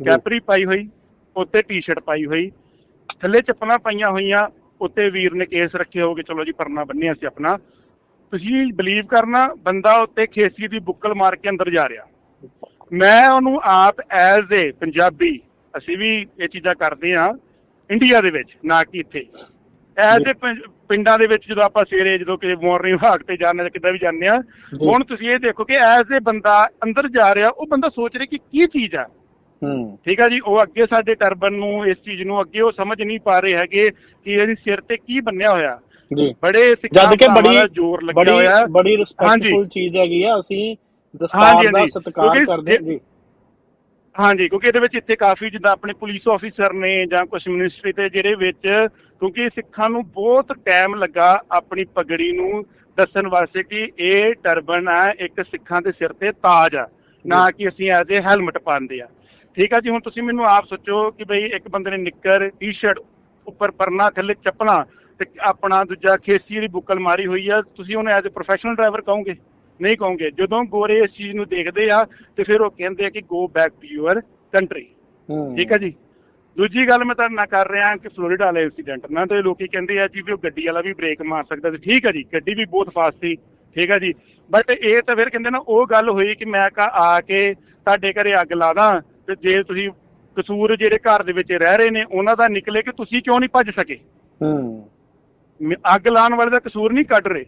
ਕੈਪਰੀ ਪਾਈ ਹੋਈ ਉੱਤੇ ਟੀ-ਸ਼ਰਟ ਪਾਈ ਹੋਈ ਥੱਲੇ ਚੱਪਲਾਂ ਪਾਈਆਂ ਹੋਈਆਂ ਉੱਤੇ ਵੀਰ ਨੇ ਕੇਸ ਰੱਖੇ ਹੋਗੇ ਚਲੋ ਜੀ ਪਰਨਾ ਬੰਨਿਆ ਸੀ ਆਪਣਾ। ਤੁਸੀਂ ਬਲੀਵ ਕਰਨਾ ਬੰਦਾ ਉੱਤੇ ਖੇਸੀ ਦੀ ਬੁੱਕਲ ਮਾਰ ਕੇ ਅੰਦਰ ਜਾ ਰਿਹਾ। ਮੈਂ ਉਹਨੂੰ ਆਪ ਐਜ਼ ਏ ਪੰਜਾਬੀ ਅਸੀਂ ਵੀ ਇਹ ਚੀਜ਼ਾਂ ਕਰਦੇ ਆ ਇੰਡੀਆ ਦੇ ਵਿੱਚ ਨਾ ਕਿ ਇੱਥੇ। ਐਜ਼ ਏ ਪਿੰਡਾਂ ਦੇ ਵਿੱਚ ਜਦੋਂ ਆਪਾਂ ਸਵੇਰੇ ਜਦੋਂ ਕਿ ਮਾਰਨਿੰਗ ਵਾਕ ਤੇ ਜਾਂਦੇ ਜਾਂ ਕਿੱਦਾਂ ਵੀ ਜਾਂਦੇ ਆ। ਹੁਣ ਤੁਸੀਂ ਇਹ ਦੇਖੋ ਕਿ ਐਜ਼ ਏ ਬੰਦਾ ਅੰਦਰ ਜਾ ਰਿਹਾ ਉਹ ਬੰਦਾ ਸੋਚ ਰਿਹਾ ਕਿ ਕੀ ਚੀਜ਼ ਆ। ਹੂੰ। ਠੀਕ ਆ ਜੀ ਉਹ ਅੱਗੇ ਸਾਡੇ ਟਰਬਨ ਨੂੰ ਇਸ ਚੀਜ਼ ਨੂੰ ਅੱਗੇ ਉਹ ਸਮਝ ਨਹੀਂ ਪਾ ਰਹੇ ਹੈਗੇ ਕਿ ਇਹਦੀ ਸਿਰ ਤੇ ਕੀ ਬੰਨਿਆ ਹੋਇਆ। ਜੀ। ਬੜੇ ਸਿੱਖਾਂ ਜਦ ਕਿ ਬੜੀ ਦਾ ਜ਼ੋਰ ਲੱਗਿਆ ਬੜੀ ਬੜੀ ਰਿਸਪੈਕਟਫੁਲ। ਚੀਜ਼ ਹੈਗੀ ਆ ਅਸੀਂ ਦਸਤਾਰ ਦਾ। ਸਤਿਕਾਰ ਕਰਦੇ ਹਾਂ ਜੀ ਹਾਂਜੀ ਕਿਉਂਕਿ ਇਹਦੇ ਵਿੱਚ ਇੱਥੇ ਕਾਫੀ ਜਿੱਦਾਂ ਆਪਣੇ ਪੁਲਿਸ ਆਫੀਸਰ ਨੇ ਜਾਂ ਕੁਝ ਮਿਨਿਸਟਰੀ ਤੇ ਜਿਹੜੇ ਵਿੱਚ ਕਿਉਂਕਿ ਸਿੱਖਾਂ ਨੂੰ ਬਹੁਤ ਟਾਈਮ ਲੱਗਾ ਆਪਣੀ ਪਗੜੀ ਨੂੰ ਦੱਸਣ ਵਾਸਤੇ ਕਿ ਇਹ ਟਰਬਨ ਆ ਇੱਕ ਸਿੱਖਾਂ ਦੇ ਸਿਰ ਤੇ ਤਾਜ ਆ ਨਾ ਕਿ ਅਸੀਂ ਐਜ਼ ਅ ਹੈਲਮਟ ਪਾਉਂਦੇ ਆ। ਠੀਕ ਆ ਜੀ ਹੁਣ ਤੁਸੀਂ ਮੈਨੂੰ ਆਪ ਸੋਚੋ ਕਿ ਬਈ ਇੱਕ ਬੰਦੇ ਨੇ ਨਿੱਕਰ ਟੀ-ਸ਼ਰਟ ਉੱਪਰ ਪਰਨਾ ਥੱਲੇ ਚੱਪਲਾਂ ਤੇ ਆਪਣਾ ਦੂਜਾ ਖੇਸੀ ਦੀ ਬੁੱਕਲ ਮਾਰੀ ਹੋਈ ਆ ਤੁਸੀਂ ਉਹਨੂੰ ਐਜ਼ ਅ ਪ੍ਰੋਫੈਸ਼ਨਲ ਡਰਾਈਵਰ ਕਹੋਗੇ? ਨਹੀਂ ਕਹੋਗੇ। ਜਦੋਂ ਗੋਰੇ ਇਸ ਚੀਜ਼ ਨੂੰ ਦੇਖਦੇ ਆ ਤੇ ਫਿਰ ਉਹ ਕਹਿੰਦੇ ਆ ਕਿ go back to your country ਠੀਕ ਹੈ ਜੀ? ਦੂਜੀ ਗੱਲ ਮੈਂ ਤੁਹਾਡੇ ਨਾਲ ਕਰ ਰਿਹਾ ਕਿ ਫਲੋਰੀਡਾ ਵਾਲੇ ਇਨਸੀਡੈਂਟ ਨਾਲ ਤੇ ਲੋਕੀ ਕਹਿੰਦੇ ਆ ਜੀ ਵੀ ਉਹ ਗੱਡੀ ਵਾਲਾ ਵੀ ਬ੍ਰੇਕ ਮਾਰ ਸਕਦਾ ਸੀ। ਠੀਕ ਹੈ ਜੀ ਗੱਡੀ ਵੀ ਬਹੁਤ ਫਾਸਟ ਸੀ। ਠੀਕ ਹੈ ਜੀ? ਬਟ ਇਹ ਤਾਂ ਫਿਰ ਕਹਿੰਦੇ ਨਾ ਉਹ ਗੱਲ ਹੋਈ ਕਿ ਮੈਂ ਕਾ ਆ ਕੇ ਤੁਹਾਡੇ ਘਰੇ ਅੱਗ ਲਾ ਦਾਂ ਤੇ ਜੇ ਤੁਸੀਂ ਕਸੂਰ ਜਿਹੜੇ ਘਰ ਦੇ ਵਿੱਚ ਰਹਿ ਰਹੇ ਨੇ ਉਹਨਾਂ ਦਾ ਨਿਕਲੇ ਕਿ ਤੁਸੀਂ ਕਿਉਂ ਨਹੀਂ ਭੱਜ ਸਕੇ? ਹੂੰ। ਅੱਗ ਲਾਉਣ ਵਾਲੇ ਦਾ ਕਸੂਰ ਨਹੀਂ ਕੱਢ ਰਹੇ।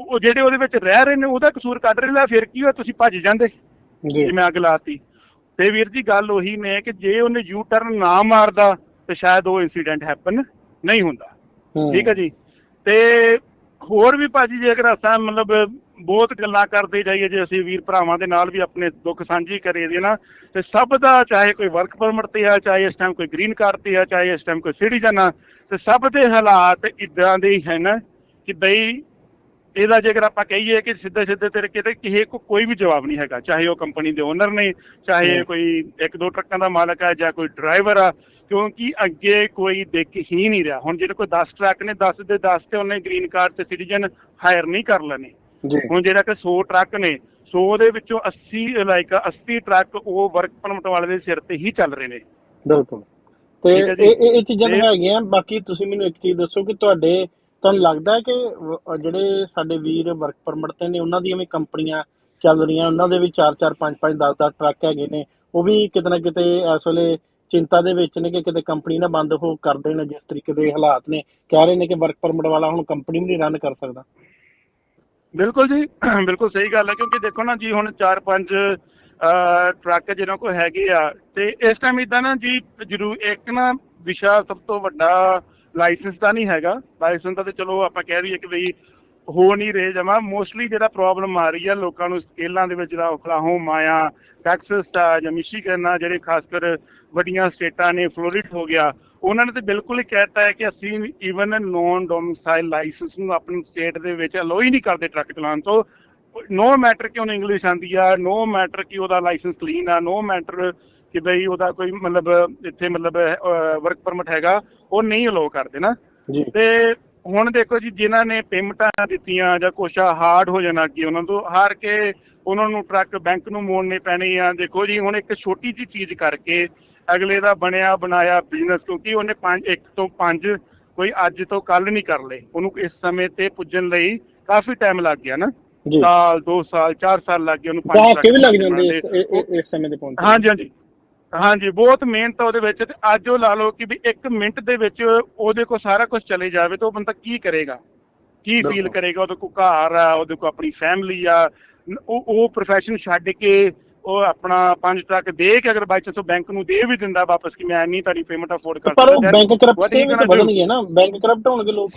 ਉਹ ਜਿਹੜੇ ਉਹਦੇ ਵਿੱਚ ਰਹਿ ਰਹੇ ਨੇ ਉਹਦਾ ਕਸੂਰ ਕੱਢ ਰਹੇ ਲੈ ਫਿਰ ਕੀ ਹੋਇਆ? ਤੁਸੀਂ ਭੱਜ ਜਾਂਦੇ ਜੀ। ਮੈਂ ਅੱਗ ਲਾਤੀ। ਤੇ ਵੀਰ ਜੀ ਗੱਲ ਉਹੀ ਨੇ ਕਿ ਜੇ ਉਹਨੇ ਯੂ ਟਰਨ ਨਾ ਮਾਰਦਾ ਤੇ ਸ਼ਾਇਦ ਉਹ ਇਨਸੀਡੈਂਟ ਹੈਪਨ ਨਹੀਂ ਹੁੰਦਾ। ਠੀਕ ਹੈ ਜੀ? ਤੇ ਹੋਰ ਵੀ ਭਾਜੀ ਜੇਕਰ ਅਸਾਂ ਮਤਲਬ ਬਹੁਤ ਗੱਲਾਂ ਕਰਦੇ ਜਾਈਏ ਜੇ ਅਸੀਂ ਵੀਰ ਭਰਾਵਾਂ ਦੇ ਨਾਲ ਵੀ ਆਪਣੇ ਦੁੱਖ ਸਾਂਝੀ ਕਰੀਏ ਦੇ ਨਾ ਤੇ ਸਭ ਦਾ ਚਾਹੇ ਕੋਈ ਵਰਕ ਪਰਮਿਟ ਤੇ ਆ ਚਾਹੇ ਇਸ ਟਾਈਮ ਕੋਈ ਗ੍ਰੀਨ ਕਾਰਡ ਤੇ ਆ ਚਾਹੇ ਇਸ ਟਾਈਮ ਕੋਈ ਸਿਟੀਜ਼ਨ ਆ ਤੇ ਸਭ ਦੇ ਹਾਲਾਤ ਇਦਾਂ ਦੇ ਹੀ ਹਨ ਕਿ ਬਈ ਇਹਦਾ ਜੇਕਰ ਆਪਾਂ ਕਹੀਏ ਕਿ ਸਿੱਧੇ ਸਿੱਧੇ ਤਰੀਕੇ ਤੇ ਕਿਸੇ ਕੋ ਕੋਈ ਵੀ ਜਵਾਬ ਨਹੀਂ ਹੈਗਾ ਚਾਹੇ ਉਹ ਕੰਪਨੀ ਦੇ ਓਨਰ ਨੇ ਚਾਹੇ। ਕੋਈ ਇੱਕ ਦੋ ਟਰੱਕਾਂ ਦਾ ਮਾਲਕ ਹੈ ਜਾਂ ਕੋਈ ਡਰਾਈਵਰ ਆ ਕਿਉਂਕਿ ਅੱਗੇ ਕੋਈ ਦੇਖ ਹੀ ਨਹੀਂ ਰਿਹਾ। ਹੁਣ ਜਿਹੜੇ ਕੋਈ 10 ਟਰੱਕ ਨੇ 10 ਦੇ 10 ਤੇ ਉਹਨੇ ਗ੍ਰੀਨ ਕਾਰਡ ਤੇ ਸਿਟੀਜ਼ਨ ਹਾਇਰ ਨਹੀਂ ਕਰ ਲੈਣੇ। ਹੁਣ ਜਿਹੜਾ ਕਿ 100 ਟਰੱਕ ਨੇ 100 ਦੇ ਵਿੱਚੋਂ 80 ਲਾਈਕ 80 ਟਰੱਕ ਉਹ ਵਰਕ ਪਰਮਿਟ ਵਾਲੇ ਦੇ ਸਿਰ ਤੇ ਹੀ ਚੱਲ ਰਹੇ ਨੇ। ਬਿਲਕੁਲ। ਤੇ। ਇਹ ਇਹ ਚੀਜ਼ਾਂ ਤਾਂ ਹੈਗੀਆਂ ਬਾਕੀ ਤੁਸੀਂ ਮੈਨੂੰ ਇੱਕ ਚੀਜ਼ ਦੱਸੋ ਕਿ ਤੁਹਾਡੇ ਤੁਹਾਨੂੰ ਲੱਗਦਾ ਹੈ ਕਿ ਜਿਹੜੇ ਸਾਡੇ ਵੀਰ ਵਰਕ ਪਰਮਿਟ ਤੇ ਨੇ ਉਹਨਾਂ ਦੀਆਂ ਵੀ ਕੰਪਨੀਆਂ ਚੱਲ ਰਹੀਆਂ ਉਹਨਾਂ ਦੇ ਵੀ 4 4 5 5 10 10 ਟਰੱਕ ਹੈਗੇ ਨੇ ਉਹ ਵੀ ਕਿਤੇ ਨਾ ਕਿਤੇ ਇਸ ਵੇਲੇ ਚਿੰਤਾ ਦੇ ਵਿੱਚ ਨੇ ਕਿ ਕਿਤੇ ਕੰਪਨੀ ਨਾ ਬੰਦ ਹੋ ਕਰ ਦੇਣ ਜਿਸ ਤਰੀਕੇ ਦੇ ਹਾਲਾਤ ਨੇ ਕਹਿ ਰਹੇ ਨੇ ਕਿ ਵਰਕ ਪਰਮਿਟ ਵਾਲਾ ਹੁਣ ਕੰਪਨੀ ਵੀ ਨਹੀਂ ਰਨ ਕਰ ਸਕਦਾ ਬਿਲਕੁਲ ਜੀ ਬਿਲਕੁਲ ਸਹੀ ਗੱਲ ਹੈ ਕਿਉਂਕਿ ਦੇਖੋ ਨਾ ਜੀ ਹੁਣ 4-5 ਟਰੱਕ ਜਿਹਨਾਂ ਕੋਲ ਹੈਗੇ ਆ, ਤੇ ਇਸ ਟਾਈਮ ਇਦਾਂ ਨਾ ਜੀ, ਜਰੂਰ ਇੱਕ ਨਾ ਵਿਸ਼ਾ ਸਭ ਤੋਂ ਵੱਡਾ ਲਾਇਸੈਂਸ ਦਾ ਨਹੀਂ ਹੈਗਾ। ਲਾਇਸੈਂਸ ਦਾ ਤੇ ਚਲੋ ਆਪਾਂ ਕਹਿ ਦਈਏ ਕਿ ਬਈ ਹੋ ਨਹੀਂ ਰਹੇ ਜਮਾ ਮੋਸਟਲੀ ਜਿਹੜਾ ਪ੍ਰੋਬਲਮ ਆ ਰਹੀ ਆ ਲੋਕਾਂ ਨੂੰ ਸਕੇਲਾਂ ਦੇ ਵਿੱਚ ਜਿਹੜਾ ਓਕਲਾਹੋਮਾ ਆ ਟੈਕਸਸ ਆ, ਜਾਂ ਮਿਸ਼ੀਗਨ ਆ, ਜਿਹੜੇ ਖਾਸ ਕਰ ਵੱਡੀਆਂ ਸਟੇਟਾਂ ਨੇ ਫਲੋਰਿਡ ਹੋ ਗਿਆ, ਉਹਨਾਂ ਨੇ ਤੇ ਬਿਲਕੁਲ ਹੀ ਕਹਿਤਾ ਹੈ ਕਿ ਅਸੀਂ ਈਵਨ ਨੋਨ ਡੋਮਿਸਾਈਲ ਲਾਇਸੈਂਸ ਨੂੰ ਆਪਣੀ ਸਟੇਟ ਦੇ ਵਿੱਚ ਅਲੋ ਹੀ ਨਹੀਂ ਕਰਦੇ ਟਰੱਕ ਚਲਾਉਣ ਤੋਂ। ਨੋ ਮੈਟਰ ਕਿ ਉਹਨੂੰ ਇੰਗਲਿਸ਼ ਆਂਦੀ ਆ ਨੋ ਮੈਟਰ ਕਿ ਉਹਦਾ ਲਾਇਸੈਂਸ ਕਲੀਨ ਆ ਨੋ ਮੈਟਰ ਕਿ ਬਈ ਉਹਦਾ ਕੋਈ ਮਤਲਬ ਇੱਥੇ ਮਤਲਬ ਵਰਕ ਪਰਮਿਟ ਹੈਗਾ ਉਹ ਨਹੀਂ ਅਲੋ ਕਰਦੇ ਨਾ। ਤੇ ਹੁਣ ਦੇਖੋ ਜੀ ਜਿਨ੍ਹਾਂ ਨੇ ਪੇਮੈਂਟਾਂ ਦਿੱਤੀਆਂ ਜਾਂ ਕੁਛ ਹਾਰਡ ਹੋ ਜਾਣਾ ਅੱਗੇ ਉਹਨਾਂ ਤੋਂ ਹਾਰ ਕੇ ਉਹਨਾਂ ਨੂੰ ਟਰੱਕ ਬੈਂਕ ਨੂੰ ਮੋੜਨੇ ਪੈਣੇ ਆ। ਦੇਖੋ ਜੀ ਹੁਣ ਇੱਕ ਛੋਟੀ ਜੀ ਚੀਜ਼ ਕਰਕੇ ਅਗਲੇ ਦਾ ਬਣਿਆ ਬਣਾਇਆ ਬਿਜ਼ਨਸ ਕਿਉਂਕਿ ਉਹਨੇ ਪੰਜ ਇੱਕ ਤੋਂ ਪੰਜ ਕੋਈ ਅੱਜ ਤੋਂ ਕੱਲ ਨਹੀਂ ਕਰ ਲਏ। ਉਹਨੂੰ ਇਸ ਸਮੇਂ ਤੇ ਪੁੱਜਣ ਲਈ ਕਾਫੀ ਟਾਈਮ ਲੱਗ ਗਿਆ ਨਾ। ਸਾਲ 2 ਸਾਲ 4 ਸਾਲ ਲੱਗ ਗਏ ਉਹਨੂੰ ਦਹਾਕੇ ਵੀ ਲੱਗ ਜਾਂਦੇ ਇਸ- ਬਣਾਉਂਦੇ। ਇਹ- ਇਹ- ਇਸ ਸਮੇਂ ਤੇ ਪਹੁੰਚਣ ਹਾਂਜੀ ਹਾਂਜੀ। ਹਾਂਜੀ ਬਹੁਤ ਮਿਹਨਤ ਆ ਉਹਦੇ ਵਿੱਚ ਤੇ ਅੱਜ ਉਹ ਲਾ ਲਓ ਕਿ ਵੀ 1 ਮਿੰਟ ਦੇ ਵਿੱਚ ਉਹਦੇ ਕੋਲ ਸਾਰਾ ਕੁਝ ਚਲੇ ਜਾਵੇ ਤਾਂ ਉਹ ਬੰਦਾ ਕੀ ਕਰੇਗਾ? ਕੀ ਫੀਲ ਬਿਲਕੁਲ। ਕਰੇਗਾ? ਉਹਦੇ ਕੋਲ ਘਰ ਆ ਉਹਦੇ ਕੋਲ ਆਪਣੀ ਫੈਮਿਲੀ ਆ। ਨ- ਉਹ ਉਹ ਪ੍ਰੋਫੈਸ਼ਨ ਛੱਡ ਕੇ ਉਹ ਆਪਣਾ ਪੰਜ ਟਰੱਕ ਦੇ ਕੇ ਅਗਰ ਬਾਈ ਚਾਂਸ ਉਹ ਬੈਂਕ ਨੂੰ ਦੇ ਵੀ ਦਿੰਦਾ ਵਾਪਸ ਕਿ ਮੈਂ ਇੰਨੀ ਤੁਹਾਡੀ ਪੇਮੈਂਟ ਅਫੋਰਡ ਕਰ ਪਰ ਉਹ ਬੈਂਕ ਕਰਪਟ what ਸੇ he ਵੀ ਤਾਂ gonna do? ਵਧਣਗੇ ਨਾ। ਬੈਂਕ ਕਰਪਟ ਹੋਣਗੇ ਲੋਕ।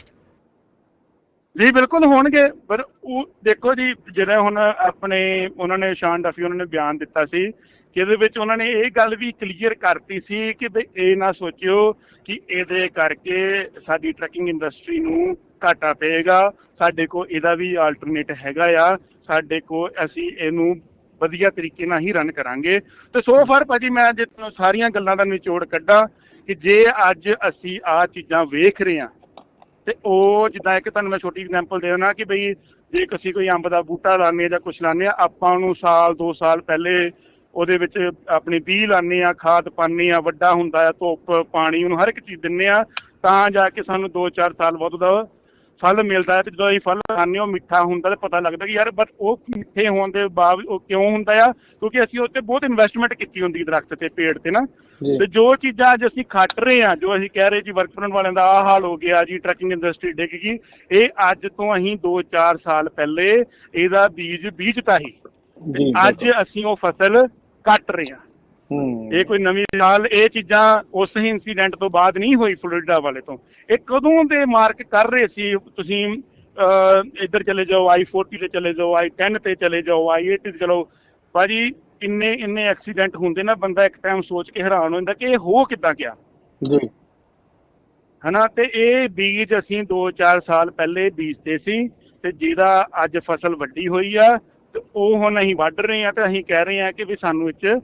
ਜੀ, ਬਿਲਕੁਲ ਹੋਣਗੇ, ਪਰ ਉਹ ਦੇਖੋ ਜੀ ਜਿਹੜਾ ਹੁਣ ਆਪਣੇ ਉਹਨਾਂ ਨੇ ਸ਼ਾਨ ਡਫੀ ਉਹਨਾਂ ਨੇ ਬਿਆਨ ਦਿੱਤਾ ਸੀ ਕਿ ਇਹਦੇ ਵਿੱਚ ਉਹਨਾਂ ਨੇ ਇਹ ਗੱਲ ਵੀ ਕਲੀਅਰ ਕਰਤੀ ਸੀ ਕਿ ਬਈ ਇਹ ਨਾ ਸੋਚਿਓ ਕਿ ਇਹਦੇ ਕਰਕੇ ਸਾਡੀ ਟਰੈਕਿੰਗ ਇੰਡਸਟਰੀ ਨੂੰ ਘਾਟਾ ਪਏਗਾ, ਸਾਡੇ ਕੋਲ ਇਹਦਾ ਵੀ ਆਲਟਰਨੇਟ ਹੈਗਾ ਆ, ਸਾਡੇ ਕੋਲ ਅਸੀਂ ਇਹਨੂੰ ਵਧੀਆ ਤਰੀਕੇ ਨਾਲ ਹੀ ਰਨ ਕਰਾਂਗੇ। ਤੇ ਸੋ ਫਾਰ ਭਾਜੀ ਮੈਂ ਜੇ ਤੁਹਾਨੂੰ ਸਾਰੀਆਂ ਗੱਲਾਂ ਦਾ ਨਿਚੋੜ ਕੱਢਾਂ ਕਿ ਜੇ ਅੱਜ ਅਸੀਂ ਆ ਚੀਜ਼ਾਂ ਵੇਖ ਰਹੇ ਹਾਂ ਤੇ ਉਹ ਜਿੱਦਾਂ ਇੱਕ ਤੁਹਾਨੂੰ ਮੈਂ ਛੋਟੀ ਐਗਜ਼ਾਮਪਲ ਦੇ ਦਿੰਦਾ ਕਿ ਬਈ ਜੇ ਅਸੀਂ ਕੋਈ ਅੰਬ ਦਾ ਬੂਟਾ ਲਾਉਂਦੇ ਆ ਜਾਂ ਕੁਝ ਲਾਉਂਦੇ ਆ ਆਪਾਂ ਉਹਨੂੰ ਸਾਲ 2 ਸਾਲ ਪਹਿਲੇ ਉਹਦੇ ਵਿੱਚ ਆਪਣੀ ਬੀਜ ਲਾਉਂਦੇ ਆ ਖਾਦ ਪਾਉਂਦੇ ਆ ਵੱਡਾ ਹੁੰਦਾ ਆ ਧੁੱਪ, ਪਾਣੀ, ਉਹਨੂੰ ਹਰ ਇੱਕ ਚੀਜ਼ ਦਿੰਨੇ ਆ ਤਾਂ ਜਾ ਕੇ ਸਾਨੂੰ 2-4 ਸਾਲ ਬਾਅਦ ਉਹਦਾ ਫਲ ਮਿਲਦਾ ਹੈ ਤੇ ਜਦੋਂ ਅਸੀਂ ਫਲ ਖਾਂਦੇ ਹਾਂ ਉਹ ਮਿੱਠਾ ਹੁੰਦਾ ਤੇ ਪਤਾ ਲੱਗਦਾ ਕਿ ਯਾਰ ਬਟ ਉਹ ਮਿੱਠੇ ਹੋਣ ਦੇ ਬਾਵਜੂਦ ਉਹ ਕਿਉਂ ਹੁੰਦਾ ਆ? ਕਿਉਂਕਿ ਅਸੀਂ ਉੱਤੇ ਬਹੁਤ ਇਨਵੈਸਟਮੈਂਟ ਕੀਤੀ ਹੁੰਦੀ ਦਰਖਤ ਤੇ ਪੇੜ ਤੇ ਨਾ। ਤੇ ਜੋ ਚੀਜ਼ਾਂ ਅੱਜ ਅਸੀਂ ਖੱਟ ਰਹੇ ਹਾਂ ਜੋ ਅਸੀਂ ਕਹਿ ਰਹੇ ਜੀ ਵਰਕ ਪਰਮਿਟ ਵਾਲਿਆਂ ਦਾ ਆਹ ਹਾਲ ਹੋ ਗਿਆ ਜੀ ਟਰੱਕਿੰਗ ਇੰਡਸਟਰੀ ਡਿੱਗ ਗਈ ਇਹ ਅੱਜ ਤੋਂ ਅਸੀਂ 2-4 ਸਾਲ ਪਹਿਲੇ ਇਹਦਾ ਬੀਜ ਬੀਜਤਾ ਹੀ ਜੀ। ਅੱਜ ਅਸੀਂ ਉਹ ਫਸਲ ਕੱਟ ਰਹੇ ਹਾਂ ਹੂੰ। ਇਹ ਕੋਈ ਨਵੀਂ ਨਾਲ ਇਹ ਚੀਜ਼ਾਂ ਉਸ ਹੀ ਇਨਸੀਡੈਂਟ ਤੋਂ ਬਾਅਦ ਨਹੀਂ ਹੋਈ ਫਲੋਰੀਡਾ ਵਾਲੇ ਤੋਂ। ਇਹ ਕਦੋਂ ਦੇ ਮਾਰਕ ਕਰ ਰਹੇ ਸੀ? ਤੁਸੀਂ ਇੱਧਰ ਚਲੇ ਜਾਓ i40 ਤੇ ਚਲੇ ਜਾਓ i10 ਤੇ ਚਲੇ ਜਾਓ i80 ਤੇ ਚਲੋ। ਭਾਜੀ ਇੰਨੇ ਇੰਨੇ ਐਕਸੀਡੈਂਟ ਹੁੰਦੇ ਨਾ ਬੰਦਾ ਇੱਕ ਟਾਈਮ ਸੋਚ ਕੇ ਹੈਰਾਨ ਹੋ ਜਾਂਦਾ ਕਿ ਇਹ ਹੋ ਕਿੱਦਾਂ ਗਿਆ। ਜੀ। ਹਨਾ? ਤੇ ਇਹ ਬੀਜ ਅਸੀਂ 2-4 ਸਾਲ ਪਹਿਲੇ ਬੀਜਦੇ ਸੀ ਤੇ ਜਿਹਦਾ ਅੱਜ ਫਸਲ ਵੱਡੀ ਹੋਈ ਆ ਤੇ ਉਹ ਹੁਣ ਅਸੀਂ ਵੱਢ ਰਹੇ ਆ ਤੇ ਅਸੀਂ ਕਹਿ ਰਹੇ ਆ ਕਿ ਵੀ ਸਾਨੂੰ ਇਹ 'ਚ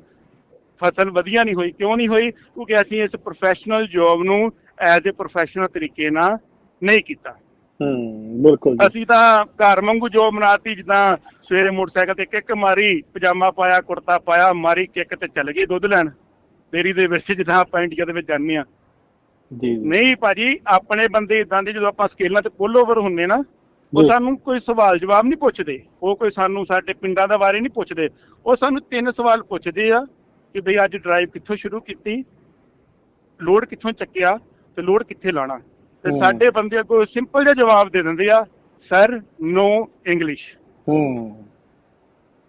ਫਸਲ ਵਧੀਆ ਨਹੀਂ ਹੋਈ ਕਿਉਂ ਨਹੀਂ ਹੋਈ? ਕਿਉਂਕਿ ਅਸੀਂ ਇਸ ਪ੍ਰੋਫੈਸ਼ਨਲ ਜੌਬ ਨੂੰ ਐਜ਼ ਅ ਪ੍ਰੋਫੈਸ਼ਨਲ ਤਰੀਕੇ ਨਾਲ ਨਹੀਂ ਕੀਤਾ। ਹੂੰ ਬਿਲਕੁਲ ਅਸੀਂ ਤਾਂ ਘਰ ਵਾਂਗੂ ਜੋਬ ਬਣਾਤੀ ਜਿੱਦਾਂ ਸਵੇਰੇ ਮੋਟਰਸਾਈਕਲ ਤੇ ਕਿੱਕ ਮਾਰੀ ਪਜਾਮਾ ਪਾਇਆ ਕੁੜਤਾ ਪਾਇਆ ਮਾਰੀ ਕਿੱਕ ਤੇ ਚੱਲ ਗਈ ਦੁੱਧ ਲੈਣ। ਡੇਰੀ ਦੇ ਵਿੱਚ ਜਿੱਦਾਂ ਆਪਾਂ ਇੰਡੀਆ ਦੇ ਵਿੱਚ ਜਾਂਦੇ ਆ ਜੀ ਜੀ। ਨਹੀਂ ਭਾਜੀ ਆਪਣੇ ਬੰਦੇ ਇਦਾਂ ਦੇ ਜਦੋਂ ਆਪਾਂ ਸਕੇਲਾਂ ਤੇ ਪੁੱਲ ਓਵਰ ਹੁੰਨੇ ਨਾ ਉਹ। ਸਾਨੂੰ ਕੋਈ ਸਵਾਲ ਜਵਾਬ ਨਹੀਂ ਪੁੱਛਦੇ। ਉਹ ਕੋਈ ਸਾਨੂੰ ਸਾਡੇ ਪਿੰਡਾਂ ਦਾ ਬਾਰੇ ਨਹੀਂ ਪੁੱਛਦੇ। ਉਹ ਸਾਨੂੰ ਤਿੰਨ ਸਵਾਲ ਪੁੱਛਦੇ ਆ। ਕਿ ਬਈ ਅੱਜ ਡਰਾਈਵ ਕਿੱਥੋਂ ਸ਼ੁਰੂ ਕੀਤੀ ਲੋਡ ਕਿੱਥੋਂ ਚੱਕਿਆ ਤੇ ਲੋਡ ਕਿੱਥੇ ਲਾਣਾ ਤੇ। ਸਾਡੇ ਬੰਦੇ ਅੱਗੋਂ ਸਿੰਪਲ ਜਿਹਾ ਜਵਾਬ ਦੇ ਦਿੰਦੇ ਆ ਸਰ ਨੋ ਇੰਗਲਿਸ਼ ਹੂੰ।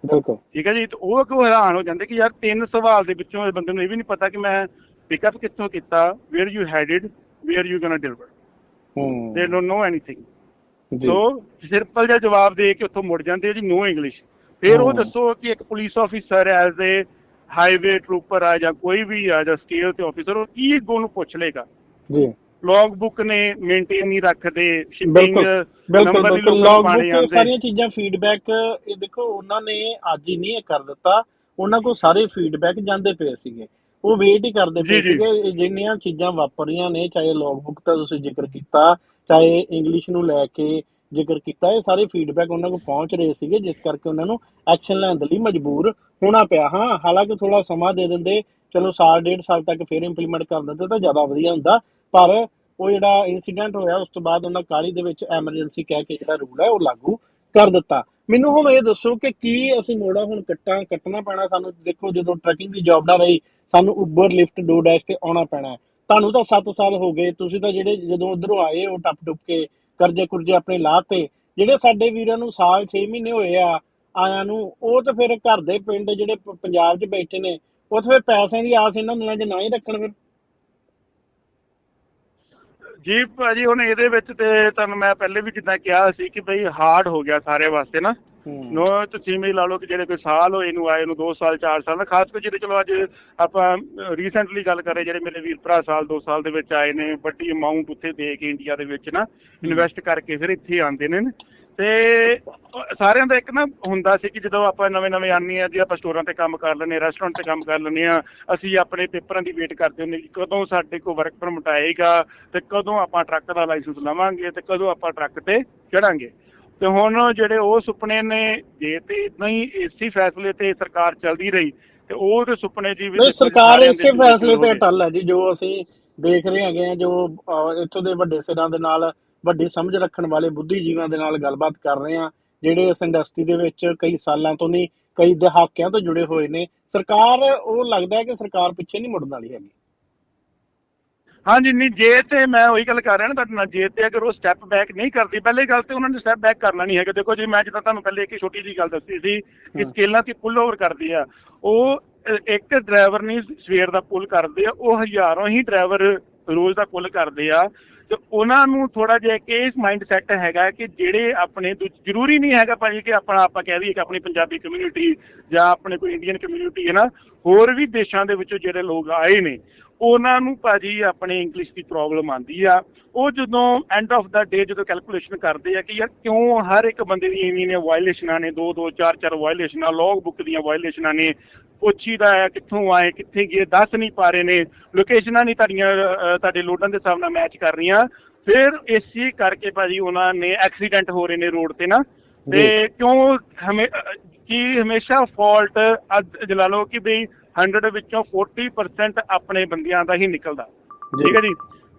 ਬਿਲਕੁਲ। ਠੀਕ ਹੈ ਜੀ? ਤੇ ਉਹ ਅੱਗੋਂ ਹੈਰਾਨ ਹੋ ਜਾਂਦੇ ਕਿ ਯਾਰ ਤਿੰਨ ਸਵਾਲ ਦੇ ਵਿੱਚੋਂ ਇਹ ਬੰਦੇ ਨੂੰ ਇਹ ਵੀ ਨਹੀਂ ਪਤਾ ਕਿ ਮੈਂ ਪਿਕਅਪ ਕਿੱਥੋਂ ਕੀਤਾ where you headed where you gonna deliver ਹੂੰ। They don't know anything so simple ਜਿਹਾ ਜਵਾਬ ਦੇ ਕੇ ਉੱਥੋਂ ਮੁੜ ਜਾਂਦੇ ਜੀ ਨੋ ਇੰਗਲਿਸ਼ ਫਿਰ ਉਹ। ਦੱਸੋ ਕਿ ਇੱਕ police officer as a highway trooper ਆ ਜਾਂ ਕੋਈ ਵੀ ਆ ਜਾਂ ਸਕੇਲ ਤੇ ਆਫੀਸਰ ਉਹ ਕੀ ਅੱਗੋਂ ਨੂੰ ਪੁੱਛ ਲੇਗਾ ਜੀ। ਲੌਗ ਬੁੱਕ ਨੇ ਮੇਨਟੇਨ ਨਹੀਂ ਰੱਖਦੇ ਸ਼ਿਪਿੰਗ ਨੰਬਰ ਨਹੀਂ ਲੌਗ ਬੁੱਕ ਸਾਰੀਆਂ ਚੀਜ਼ਾਂ ਫੀਡਬੈਕ ਇਹ ਦੇਖੋ ਉਹਨਾਂ ਨੇ ਅੱਜ ਹੀ ਨਹੀਂ ਇਹ ਕਰ ਦਿੱਤਾ। ਉਹਨਾਂ ਕੋਲ ਸਾਰੇ ਫੀਡਬੈਕ ਜਾਂਦੇ ਪਏ ਸੀਗੇ। ਉਹ ਵੇਟ ਹੀ ਕਰਦੇ ਪਏ। ਸੀਗੇ ਜਿੰਨੀਆਂ ਚੀਜ਼ਾਂ ਵਾਪਰੀਆਂ ਨੇ ਚਾਹੇ ਲੌਗ ਬੁੱਕ ਦਾ ਤੁਸੀਂ ਜ਼ਿਕਰ ਕੀਤਾ ਚਾਹੇ ਇੰਗਲਿਸ਼ ਨੂੰ ਲੈ ਕੇ ਜ਼ਿਕਰ ਕੀਤਾ, ਇਹ ਸਾਰੇ ਫੀਡਬੈਕ ਉਹਨਾਂ ਕੋਲ ਪਹੁੰਚ ਰਹੇ ਸੀਗੇ, ਜਿਸ ਕਰਕੇ ਉਹਨਾਂ ਨੂੰ ਐਕਸ਼ਨ ਲੈਣ ਦੇ ਲਈ ਮਜਬੂਰ ਹੋਣਾ ਪਿਆ। ਹਾਂ, ਹਾਲਾਂਕਿ ਥੋੜਾ ਸਮਾਂ ਦੇ ਦਿੰਦੇ, ਚਲੋ ਸਾਲ, ਡੇਢ ਸਾਲ ਤੱਕ ਫਿਰ ਇੰਪਲੀਮੈਂਟ ਕਰ ਦਿੰਦੇ ਤਾਂ ਜ਼ਿਆਦਾ ਵਧੀਆ ਹੁੰਦਾ, ਪਰ ਉਹ ਜਿਹੜਾ ਇਨਸੀਡੈਂਟ ਹੋਇਆ, ਉਸ ਤੋਂ ਬਾਅਦ ਉਹਨਾਂ ਕਾਲੀ ਦੇ ਵਿੱਚ ਐਮਰਜੈਂਸੀ ਕਹਿ ਕੇ ਜਿਹੜਾ ਰੂਲ ਹੈ, ਉਹ ਲਾਗੂ ਕਰ ਦਿੱਤਾ। ਮੈਨੂੰ ਹੁਣ ਇਹ ਦੱਸੋ ਕਿ ਕੀ ਅਸੀਂ ਮੋੜਾ ਹੁਣ ਕੱਟਾਂ, ਕੱਟਣਾ ਪੈਣਾ? ਸਾਨੂੰ ਦੇਖੋ, ਜਦੋਂ ਟਰੈਕਿੰਗ ਦੀ ਜੌਬ ਨਾ ਰਹੀ, ਸਾਨੂੰ ਉਬਰ ਲਿਫਟ ਡੋਰ ਡੈਸ਼ ਤੇ ਆਉਣਾ ਪੈਣਾ। ਤੁਹਾਨੂੰ ਤਾਂ 7 ਸਾਲ ਹੋ ਗਏ, ਤੁਸੀਂ ਤਾਂ ਜਿਹੜੇ ਜਦੋਂ ਉਧਰੋਂ ਆਏ, ਉਹ ਟੱਪ ਟੁੱਪ ਕੇ ਕਰਜ਼ੇ ਕੁਰਜ਼ੇ ਆਪਣੇ ਲਾਤੇ। ਜਿਹੜੇ ਸਾਡੇ ਵੀਰਾਂ ਨੂੰ ਸਾਲ 6 ਮਹੀਨੇ ਹੋਏ ਆ, ਆਇਆਂ ਨੂੰ, ਉਹ ਤਾਂ ਫਿਰ ਘਰ ਦੇ ਪਿੰਡ ਜਿਹੜੇ ਪੰਜਾਬ 'ਚ ਬੈਠੇ ਨੇ, ਉਹ ਤਾਂ ਫਿਰ ਪੈਸਿਆਂ ਦੀ ਆਸ ਇਹਨਾਂ ਦਿਨਾਂ 'ਚ ਨਾ ਹੀ ਰੱਖਣ ਫਿਰ। ਜੀ ਭਾਜੀ ਹੁਣ ਇਹਦੇ ਵਿੱਚ ਤੇ ਤੁਹਾਨੂੰ ਮੈਂ ਪਹਿਲੇ ਵੀ ਜਿੱਦਾਂ ਕਿਹਾ ਸੀ ਕਿ ਬਈ ਹਾਰਡ ਹੋ ਗਿਆ ਸਾਰੇ ਵਾਸਤੇ ਨਾ। ਨੋ ਤੁਸੀਂ ਵੀ ਲਾ ਲਓ ਕਿ ਜਿਹੜੇ ਕੋਈ ਸਾਲ ਹੋਏ ਨੂੰ ਆਏ ਨੂੰ 2 ਸਾਲ 4 ਸਾਲ ਦਾ ਖਾਸ ਕਰ ਜਿਹੜੇ ਚਲੋ ਅੱਜ ਆਪਾਂ ਰੀਸੈਂਟਲੀ ਗੱਲ ਕਰੇ ਜਿਹੜੇ ਮੇਰੇ ਵੀਰ ਭਰਾ ਸਾਲ 2 ਸਾਲ ਦੇ ਵਿੱਚ ਆਏ ਨੇ ਵੱਡੀ ਅਮਾਉਂਟ ਉੱਥੇ ਦੇ ਕੇ ਇੰਡੀਆ ਦੇ ਵਿੱਚ ਨਾ ਇਨਵੈਸਟ ਕਰਕੇ ਫਿਰ ਇੱਥੇ ਆਉਂਦੇ ਨੇ। ਤੇ ਸਾਰਿਆਂ ਦਾ ਇੱਕ ਨਾ ਹੁੰਦਾ ਸੀ ਕਿ ਜਦੋਂ ਆਪਾਂ ਨਵੇਂ ਨਵੇਂ ਆਨੇ ਆ ਜੀ ਆਪਾਂ ਸਟੋਰਾਂ ਤੇ ਕੰਮ ਕਰ ਲੈਂਦੇ ਰੈਸਟੋਰੈਂਟ ਤੇ ਕੰਮ ਕਰ ਲੈਂਦੇ ਆ ਅਸੀਂ ਆਪਣੇ ਪੇਪਰਾਂ ਦੀ ਵੇਟ ਕਰਦੇ ਹੁੰਦੇ ਕਿ ਕਦੋਂ ਸਾਡੇ ਕੋਲ ਵਰਕ ਪਰਮਿਟ ਆਏਗਾ ਤੇ ਕਦੋਂ ਆਪਾਂ ਟਰੱਕ ਦਾ ਲਾਇਸੈਂਸ ਲਵਾਂਗੇ ਤੇ ਕਦੋਂ ਆਪਾਂ ਟਰੱਕ ਤੇ ਚੜਾਂਗੇ ਤੇ ਹੁਣ ਜਿਹੜੇ ਉਹ ਸੁਪਨੇ ਨੇ ਜੇ ਤੇ ਇਦਾਂ ਹੀ ਇਸੇ ਫੈਸਲੇ ਤੇ ਸਰਕਾਰ ਚੱਲਦੀ ਰਹੀ ਤੇ ਉਹ ਤੇ ਸੁਪਨੇ ਜੀ ਵੀ ਸਰਕਾਰ ਦੇ ਇਸੇ ਫੈਸਲੇ ਤੇ। ਅਟਲ ਹੈ ਜੀ ਜੋ ਅਸੀਂ ਦੇਖ ਰਹੇ ਹੈਗੇ ਆ ਜੋ ਇੱਥੋਂ ਦੇ ਵੱਡੇ ਸਿਰਾਂ ਦੇ ਨਾਲ ਵੱਡੀ ਸਮਝ ਰੱਖਣ ਵਾਲੇ ਬੁੱਧੀਜੀਵੀਆਂ ਦੇ ਨਾਲ ਗੱਲਬਾਤ ਕਰ ਰਹੇ ਆ ਜਿਹੜੇ ਇਸ ਇੰਡਸਟਰੀ ਦੇ ਵਿੱਚ ਕਈ ਸਾਲਾਂ ਤੋਂ ਨਹੀਂ ਕਈ ਦਹਾਕਿਆਂ ਤੋਂ ਜੁੜੇ ਹੋਏ ਨੇ। ਸਰਕਾਰ ਉਹ ਲੱਗਦਾ ਹੈ ਕਿ ਸਰਕਾਰ ਪਿੱਛੇ ਨਹੀਂ ਮੁੜਨ ਵਾਲੀ ਹੈਗੀ। ਹਾਂਜੀ ਨਹੀਂ ਜੇ ਤੇ ਮੈਂ ਉਹੀ ਗੱਲ ਕਰ ਰਿਹਾ ਨਾ ਤੁਹਾਡੇ ਨਾਲ ਜੇ ਤੇ ਅਗਰ ਉਹ ਸਟੈਪ ਬੈਕ ਨਹੀਂ ਕਰਦੀ ਪਹਿਲੀ ਗੱਲ ਤੇ ਉਹਨਾਂ ਨੇ ਸਟੈਪ ਬੈਕ ਕਰਨਾ ਨਹੀਂ ਹੈਗਾ। ਦੇਖੋ ਜੀ ਮੈਂ ਜਿੱਦਾਂ ਤੁਹਾਨੂੰ ਪਹਿਲੇ ਇੱਕ ਛੋਟੀ ਜੀ ਗੱਲ ਦੱਸੀ ਸੀ ਕਿ ਹਾਂ। ਸਕੇਲਾਂ ਤੇ ਪੁੱਲ ਓਵਰ ਕਰਦੀ ਆ। ਉਹ ਇੱਕ ਡਰਾਈਵਰ ਨਹੀਂ ਸਵੇਰ ਦਾ ਪੁੱਲ ਕਰਦੇ ਆ ਉਹ ਹਜ਼ਾਰਾਂ ਹੀ ਡਰਾਈਵਰ ਰੋਜ਼ ਦਾ ਪੁੱਲ ਕਰਦੇ ਆ। ਤੇ ਉਹਨਾਂ ਨੂੰ ਥੋੜਾ ਜਿਹਾ ਕਿ ਇਸ ਮਾਈਂਡ ਸੈਟ ਹੈਗਾ ਕਿ ਜਿਹੜੇ ਆਪਣੇ ਦੂ- ਜ਼ਰੂਰੀ ਨਹੀਂ ਹੈਗਾ ਭਾਜੀ ਕਿ ਆਪਣਾ, ਆਪਾਂ ਕਹਿ ਦਈਏ ਕਿ ਆਪਣੀ ਪੰਜਾਬੀ ਕਮਿਊਨਿਟੀ ਜਾਂ ਆਪਣੇ ਕੋਈ ਇੰਡੀਅਨ ਕਮਿਊਨਿਟੀ ਹੈ ਨਾ, ਹੋਰ ਵੀ ਦੇਸ਼ਾਂ ਦੇ ਵਿੱਚੋਂ ਜਿਹੜੇ ਲੋਕ ਆਏ ਨੇ ਉਹਨਾਂ ਨੂੰ ਭਾਜੀ ਆਪਣੇ ਇੰਗਲਿਸ਼ ਦੀ ਪ੍ਰੋਬਲਮ ਆਂਦੀ ਆ। ਉਹ ਜਦੋਂ ਐਂਡ ਆਫ ਦਾ ਡੇ ਜਦੋਂ ਕੈਲਕੂਲੇਸ਼ਨ ਕਰਦੇ ਆ ਕਿ ਯਾਰ ਕਿਉਂ ਹਰ ਇੱਕ ਬੰਦੇ ਦੀ ਇੰਨੀ ਨੇ ਵਾਇਲੇਸ਼ਨਾਂ ਨੇ, ਦੋ ਦੋ, ਚਾਰ ਚਾਰ ਵਾਇਲੇਸ਼ਨਾਂ ਲੌਗ ਬੁੱਕ ਦੀਆਂ ਵਾਇਲੇਸ਼ਨਾਂ ਨੇ, ਪੁੱਛੀ ਦਾ ਆ ਕਿੱਥੋਂ ਆਏ, ਕਿੱਥੇ ਗਏ, ਦੱਸ ਨਹੀਂ ਪਾ ਰਹੇ ਨੇ ਲੋਕੇਸ਼ਨਾਂ ਨਹੀਂ ਤੁਹਾਡੀਆਂ ਤੁਹਾਡੇ ਲੋਡਾਂ ਦੇ ਹਿਸਾਬ ਨਾਲ ਮੈਚ ਕਰ ਰਹੀਆਂ। ਫਿਰ ਇਸੇ ਕਰਕੇ ਭਾਜੀ ਉਹਨਾਂ ਨੇ ਐਕਸੀਡੈਂਟ ਹੋ ਰਹੇ ਨੇ ਰੋਡ ਤੇ ਨਾ। ਤੇ ਕਿਉਂ ਹਮੇ ਕੀ ਹਮੇਸ਼ਾ ਫਾਲਟ ਅੱਜ ਲਾ ਲਓ ਕਿ ਬਈ 100 ਵਿੱਚੋਂ 40% ਆਪਣੇ ਬੰਦਿਆਂ ਦਾ ਹੀ ਨਿਕਲਦਾ। ਠੀਕ ਹੈ ਜੀ?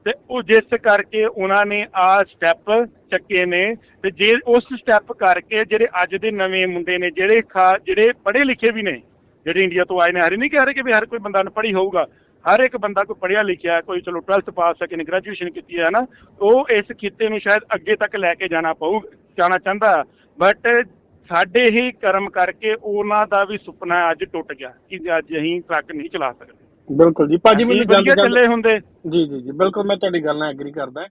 ਤੇ ਉਹ ਜਿਸ ਕਰਕੇ ਉਹਨਾਂ ਨੇ ਆ ਸਟੈਪ ਚੱਕੇ ਨੇ ਤੇ ਜੇ ਉਸ ਸਟੈਪ ਕਰਕੇ ਜਿਹੜੇ ਅੱਜ ਦੇ ਨਵੇਂ ਮੁੰਡੇ ਨੇ ਜਿਹੜੇ ਜਿਹੜੇ ਪੜ੍ਹੇ ਲਿਖੇ ਵੀ ਨੇ ਜਿਹੜੇ ਇੰਡੀਆ ਤੋਂ ਆਏ ਨੇ ਹਰ ਨਹੀਂ ਕਹਿ ਰਹੇ ਕਿ ਵੀ ਹਰ ਕੋਈ ਬੰਦਾ ਅਨਪੜ੍ਹ ਹੋਊਗਾ। ਹਰ ਇੱਕ ਬੰਦਾ ਕੋਈ ਪੜ੍ਹਿਆ ਲਿਖਿਆ ਕੋਈ ਚਲੋ 12th ਪਾਸ ਹੈ ਕਿ ਗ੍ਰੈਜੂਏਸ਼ਨ ਕੀਤੀ ਹੈ ਨਾ ਉਹ ਇਸ ਖਿੱਤੇ ਨੂੰ ਸ਼ਾਇਦ ਅੱਗੇ ਤੱਕ ਲੈ ਕੇ ਜਾਣਾ ਪਊ ਜਾਣਾ ਚਾਹੁੰਦਾ। ਬਟ ਸਾਡੇ ਹੀ ਕਰਮ ਕਰਕੇ ਉਹਨਾਂ ਦਾ ਵੀ ਸੁਪਨਾ ਅੱਜ ਟੁੱਟ ਗਿਆ ਕਿ ਅੱਜ ਅਸੀਂ ਟਰੱਕ ਨਹੀਂ ਚਲਾ ਸਕਦੇ। ਬਿਲਕੁਲ ਜੀ ਭਾਜੀ ਮੈਨੂੰ ਜਲਦੀ ਚੱਲੇ ਹੁੰਦੇ। ਜੀ ਜੀ ਜੀ ਬਿਲਕੁਲ ਮੈਂ ਤੁਹਾਡੀ ਗੱਲ ਨਾਲ ਐਗਰੀ ਕਰਦਾ।